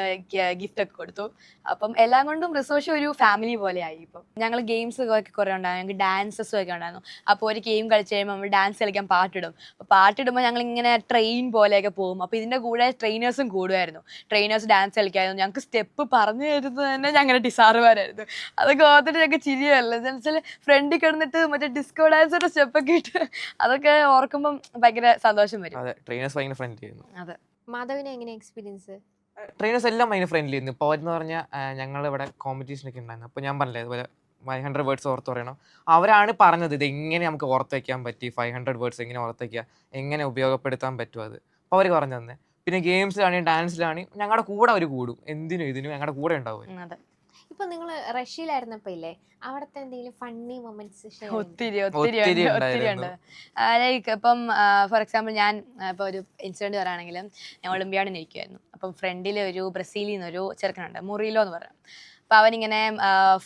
ഗിഫ്റ്റ് ഒക്കെ കൊടുത്തു. അപ്പം എല്ലാം കൊണ്ടും റിസോഷ്യോ ഒരു ഫാമിലി പോലെ ആയി ഇപ്പം ഞങ്ങൾ ഗെയിംസ് ഒക്കെ കുറേ ഉണ്ടായിരുന്നു. ഞങ്ങൾക്ക് ഡാൻസസും ഒക്കെ ഉണ്ടായിരുന്നു. അപ്പോൾ ഒരു ഗെയിം കളിച്ച് കഴിയുമ്പോൾ നമ്മൾ ഡാൻസ് കളിക്കാൻ പാട്ടിടും. അപ്പോൾ പാട്ടിടുമ്പോൾ ഞങ്ങൾ ഇങ്ങനെ ട്രെയിൻ പോലെയൊക്കെ പോകും. അപ്പോൾ ഇതിന്റെ കൂടെ ട്രെയിനേഴ്സും കൂടുമായിരുന്നു. Trainers dance കളിക്കായിരുന്നു. ഞങ്ങൾക്ക് സ്റ്റെപ്പ് പറഞ്ഞു തരുന്നത് തന്നെ ഞങ്ങളുടെ ഡിസാറുമാരായിരുന്നു അതൊക്കെ ഓർത്തിട്ട് ഞങ്ങൾക്ക് ചിരിയല്ല എന്ന് വെച്ചാൽ ഫ്രണ്ടിൽ കിടന്നിട്ട് മറ്റേ ഡിസ്കോ ഡാൻസിന്റെ സ്റ്റെപ്പൊക്കെ ഇട്ട് അതൊക്കെ ഓർക്കുമ്പം ഭയങ്കര സന്തോഷം വരും. അതെ ട്രെയിനേഴ്സ് ഭയങ്കര ഫ്രണ്ട്ലി ആയിരുന്നു. അതെ. മാധവിനെ എങ്ങനെ എക്സ്പീരിയൻസ് ട്രെയിനേഴ്സ് എല്ലാം അതിന് ഫ്രണ്ട്ലി ആയിരുന്നു. ഇപ്പോൾ എന്ന് പറഞ്ഞാൽ കോമ്പറ്റീഷൻ ഒക്കെ ഉണ്ടായിരുന്നു. അപ്പോൾ ഞാൻ പറഞ്ഞില്ലേ അതുപോലെ ഫൈവ് ഹൺഡ്രഡ് വേർഡ്സ് ഓർത്ത് പറയണം. അവരാണ് പറഞ്ഞത് ഇത് എങ്ങനെ നമുക്ക് ഓർത്ത് വയ്ക്കാൻ പറ്റി ഫൈവ് ഹൺഡ്രഡ് വേർഡ്സ് എങ്ങനെ ഓർത്ത് വയ്ക്കുക എങ്ങനെ ഉപയോഗപ്പെടുത്താൻ പറ്റുമോ അത്. അപ്പോൾ അവർ പറഞ്ഞു തന്നെ. പിന്നെ ഗെയിംസിലാണെങ്കിൽ ഡാൻസിലാണെങ്കിൽ ഞങ്ങളുടെ കൂടെ അവർ കൂടും. എന്തിനും ഇതിനും ഞങ്ങളുടെ കൂടെ ഉണ്ടാവും ഇപ്പൊ നിങ്ങൾ റഷ്യയിലായിരുന്നപ്പോ ഇല്ലേ അവിടത്തെ എന്തെങ്കിലും ഫണ്ണി മൊമെന്റ്സ് ഒത്തിരി ഒത്തിരി ഒത്തിരി ഉണ്ട് ഒത്തിരി ഉണ്ട്. ലൈക്ക് ഇപ്പം ഫോർ എക്സാമ്പിൾ ഞാൻ ഇപ്പൊ ഒരു ഇൻസിഡന്റ് പറയുകയാണെങ്കിലും ഞാൻ ഒളിമ്പ്യാഡിന് ഇരിക്കുമായിരുന്നു അപ്പം ഫ്രണ്ടിൽ ഒരു ബ്രസീലിൽ നിന്നൊരു ചെറുക്കനുണ്ട് മുറിയിലോ എന്ന് പറയാം. അപ്പൊ അവനിങ്ങനെ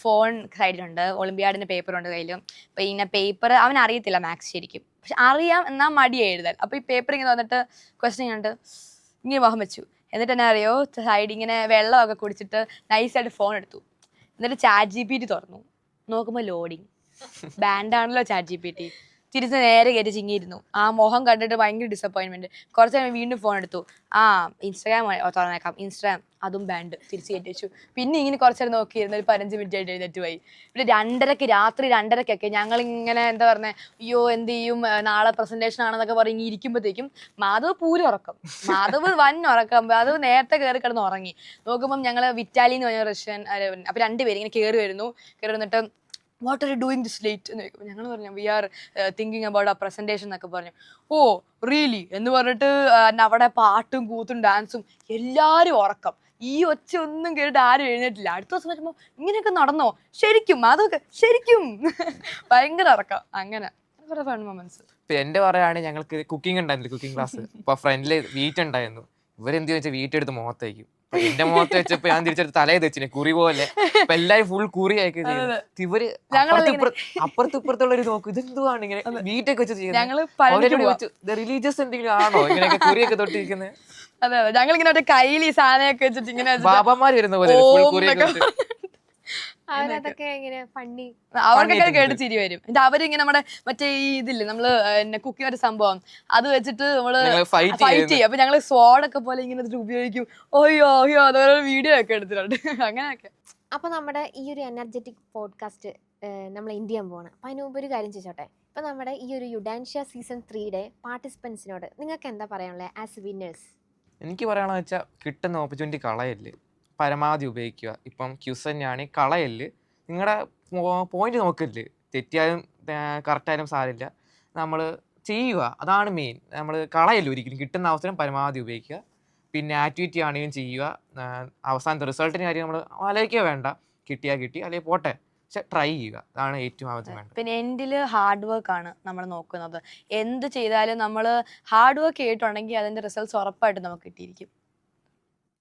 ഫോൺ സൈഡിലുണ്ട് പേപ്പർ ഉണ്ട് കയ്യിലും. അപ്പോൾ ഇങ്ങനെ പേപ്പർ അവൻ അറിയത്തില്ല മാത്സ് ശരിക്കും. പക്ഷെ അറിയാം എന്നാൽ മടി എഴുതാൻ. അപ്പോൾ ഈ പേപ്പർ ഇങ്ങനെ വന്നിട്ട് ക്വസ്റ്റ്യൻ കണ്ട് ഇങ്ങനെ മുഖം വെച്ചു. എന്നിട്ട് എന്നാ അറിയോ സൈഡ് ഇങ്ങനെ വെള്ളമൊക്കെ കുടിച്ചിട്ട് നൈസായിട്ട് ഫോൺ എടുത്തു. എന്നിട്ട് ചാറ്റ് ജി പി ടി തുറന്നു. നോക്കുമ്പോൾ ലോഡിങ് ബാൻഡാണല്ലോ ചാറ്റ് ജി പി ടി തിരിച്ച് നേരെ കയറ്റി ചിങ്ങിയിരുന്നു. ആ മുഖം കണ്ടിട്ട് ഭയങ്കര ഡിസപ്പോയിൻമെന്റ് കുറച്ച് നേരം വീണ്ടും ഫോൺ എടുത്തു. ആ ഇൻസ്റ്റാഗ്രാം തുറന്നേക്കാം. ഇൻസ്റ്റാഗ്രാം അതും ബാൻഡ് തിരിച്ച് കയറ്റി വെച്ചു. പിന്നെ ഇങ്ങനെ കുറച്ച് നേരം നോക്കിയിരുന്നു. ഒരു പതിനഞ്ച് മിനിറ്റ് ആയിട്ട് എഴുന്നേറ്റ് പോയി. പിന്നെ രണ്ടരക്ക് രാത്രി രണ്ടരക്കൊക്കെ ഞങ്ങൾ ഇങ്ങനെ എന്താ പറഞ്ഞ അയ്യോ എന്ത് ചെയ്യും? നാളെ പ്രസന്റേഷൻ ആണെന്നൊക്കെ പറഞ്ഞ് ഇരിക്കുമ്പോഴത്തേക്കും മാധവ് പൂരം ഉറക്കം. മാധവ് വൻ ഉറക്കം. മാധവ് നേരത്തെ കയറി കിടന്ന് ഉറങ്ങി. നോക്കുമ്പോൾ ഞങ്ങൾ വിറ്റാലി എന്ന് പറഞ്ഞ റഷ്യൻ അപ്പൊ രണ്ടുപേരും ഇങ്ങനെ കയറി വരുന്നു. കയറി വന്നിട്ട് what are you doing this late എന്ന് ചോദിക്കും ഞങ്ങൾ പറഞ്ഞു we are thinking about uh presentation എന്നൊക്കെ പറഞ്ഞു. ഓ റിയലി എന്ന് പറഞ്ഞിട്ട് ആ, അവിടെ പാട്ടും കൂത്തും ഡാൻസും എല്ലാവരും ഉറക്കം. ഈ ഒച്ച ഒന്നും കേട്ടിട്ട് ആരും എഴുന്നേറ്റില്ല. അടുത്ത ദിവസം വരുമ്പോൾ ഇങ്ങനെയൊക്കെ നടന്നോ? ശരിക്കും അതൊക്കെ ശരിക്കും. ഭയങ്കര ഉറക്കം. അങ്ങനെ. എന്റെ പറയുകയാണെങ്കിൽ ഞങ്ങൾക്ക് കുക്കിംഗ് ഉണ്ടായിരുന്നു കുക്കിംഗ് ക്ലാസ് അപ്പൊ ഫ്രണ്ടിൽ വീറ്റ് ഉണ്ടായിരുന്നു ഇവരെന്ത് വെച്ചാൽ വീട്ടെടുത്ത് മുഖത്തേക്കും എന്റെ മുഖത്ത് വെച്ചപ്പോ ഞാൻ തിരിച്ചെടുത്ത് തലയെ തെച്ചിനെ കുറി പോലെ. അപ്പൊ എല്ലാരും ഫുൾ കുറി ആക്കി. ഇവർ അപ്പുറത്ത് ഇപ്പുറത്തുള്ള ഒരു നോക്ക് ഇതെന്തുവാണ് ഇങ്ങനെ വീട്ടൊക്കെ വെച്ച് ചെയ്യുന്നത്. റിലീജിയസ് എന്തെങ്കിലും ആണോ? ഇങ്ങനെയൊക്കെ കുറിയൊക്കെ തൊട്ടിരിക്കുന്നത് അതെ അതെ. ഞങ്ങൾ ഇങ്ങനെ കയ്യിൽ ഈ സാധനമൊക്കെ വെച്ചിട്ട് ഇങ്ങനെ ബാബാമാര് വരുന്ന പോലെ അവർക്കൊക്കെ. കേട്ട് ചിരി വരും എന്നിട്ട് അവരിങ്ങനെ നമ്മുടെ മറ്റേ ഈ ഇതില്ലേ നമ്മൾ കുക്കിംഗ് ഒരു സംഭവം. അത് വെച്ചിട്ട് നമ്മൾ ഫൈറ്റ് ചെയ്യുന്നു. ചെയ്യും. അപ്പൊ ഞങ്ങൾ സ്വാഡൊക്കെ പോലെ ഇങ്ങനെ ഉപയോഗിക്കും. ഓയ്യോ അയ്യോ അതോരോ വീഡിയോ ഒക്കെ എടുത്തിട്ടുണ്ട്. അങ്ങനെയൊക്കെ. അപ്പൊ നമ്മുടെ ഈ ഒരു എനർജറ്റിക് പോഡ്കാസ്റ്റ് നമ്മൾ ഇന്ത്യ ചെയ്യാൻ പോവാണ്. അപ്പൊ അതിന് മുമ്പ് ഒരു കാര്യം ചോദിച്ചോട്ടെ? ഇപ്പൊ നമ്മുടെ ഈ ഒരു യുഡാൻഷ്യ സീസൺ ത്രീയുടെ പാർട്ടിസിപ്പൻസിനോട് നിങ്ങൾക്ക് എന്താ പറയാനുള്ളത് ആസ് വിന്നേഴ്സ് എനിക്ക് പറയാനുള്ള വെച്ചാൽ കിട്ടുന്ന ഓപ്പർച്യൂണിറ്റി കളയല്ല്. പരമാവധി ഉപയോഗിക്കുക. ഇപ്പം ക്യൂസ് തന്നെയാണ്. കളയൽ നിങ്ങളുടെ പോയിന്റ് നോക്കൽ തെറ്റിയാലും കറക്റ്റായാലും സാരമില്ല. നമ്മൾ ചെയ്യുക. അതാണ് മെയിൻ നമ്മൾ കളയല്ല ഒരിക്കലും കിട്ടുന്ന അവസരം പരമാവധി ഉപയോഗിക്കുക. പിന്നെ ആക്ടിവിറ്റി ആണെങ്കിലും ചെയ്യുക. അവസാനത്തെ റിസൾട്ടിന് കാര്യം നമ്മൾ ആലോചിക്കുക വേണ്ട. കിട്ടിയാൽ കിട്ടി അല്ലെങ്കിൽ പോട്ടെ. പക്ഷെ ട്രൈ ചെയ്യുക. അതാണ് ഏറ്റവും ആവശ്യം വേണ്ടത്. പിന്നെ എൻഡിൽ ഹാർഡ് വർക്ക് ആണ് നമ്മൾ നോക്കുന്നത്. എന്ത് ചെയ്താലും നമ്മൾ ഹാർഡ് വർക്ക് ചെയ്തിട്ടുണ്ടെങ്കിൽ അതിന്റെ റിസൾട്ട്സ് ഉറപ്പായിട്ട് നമുക്ക് കിട്ടിയിരിക്കും.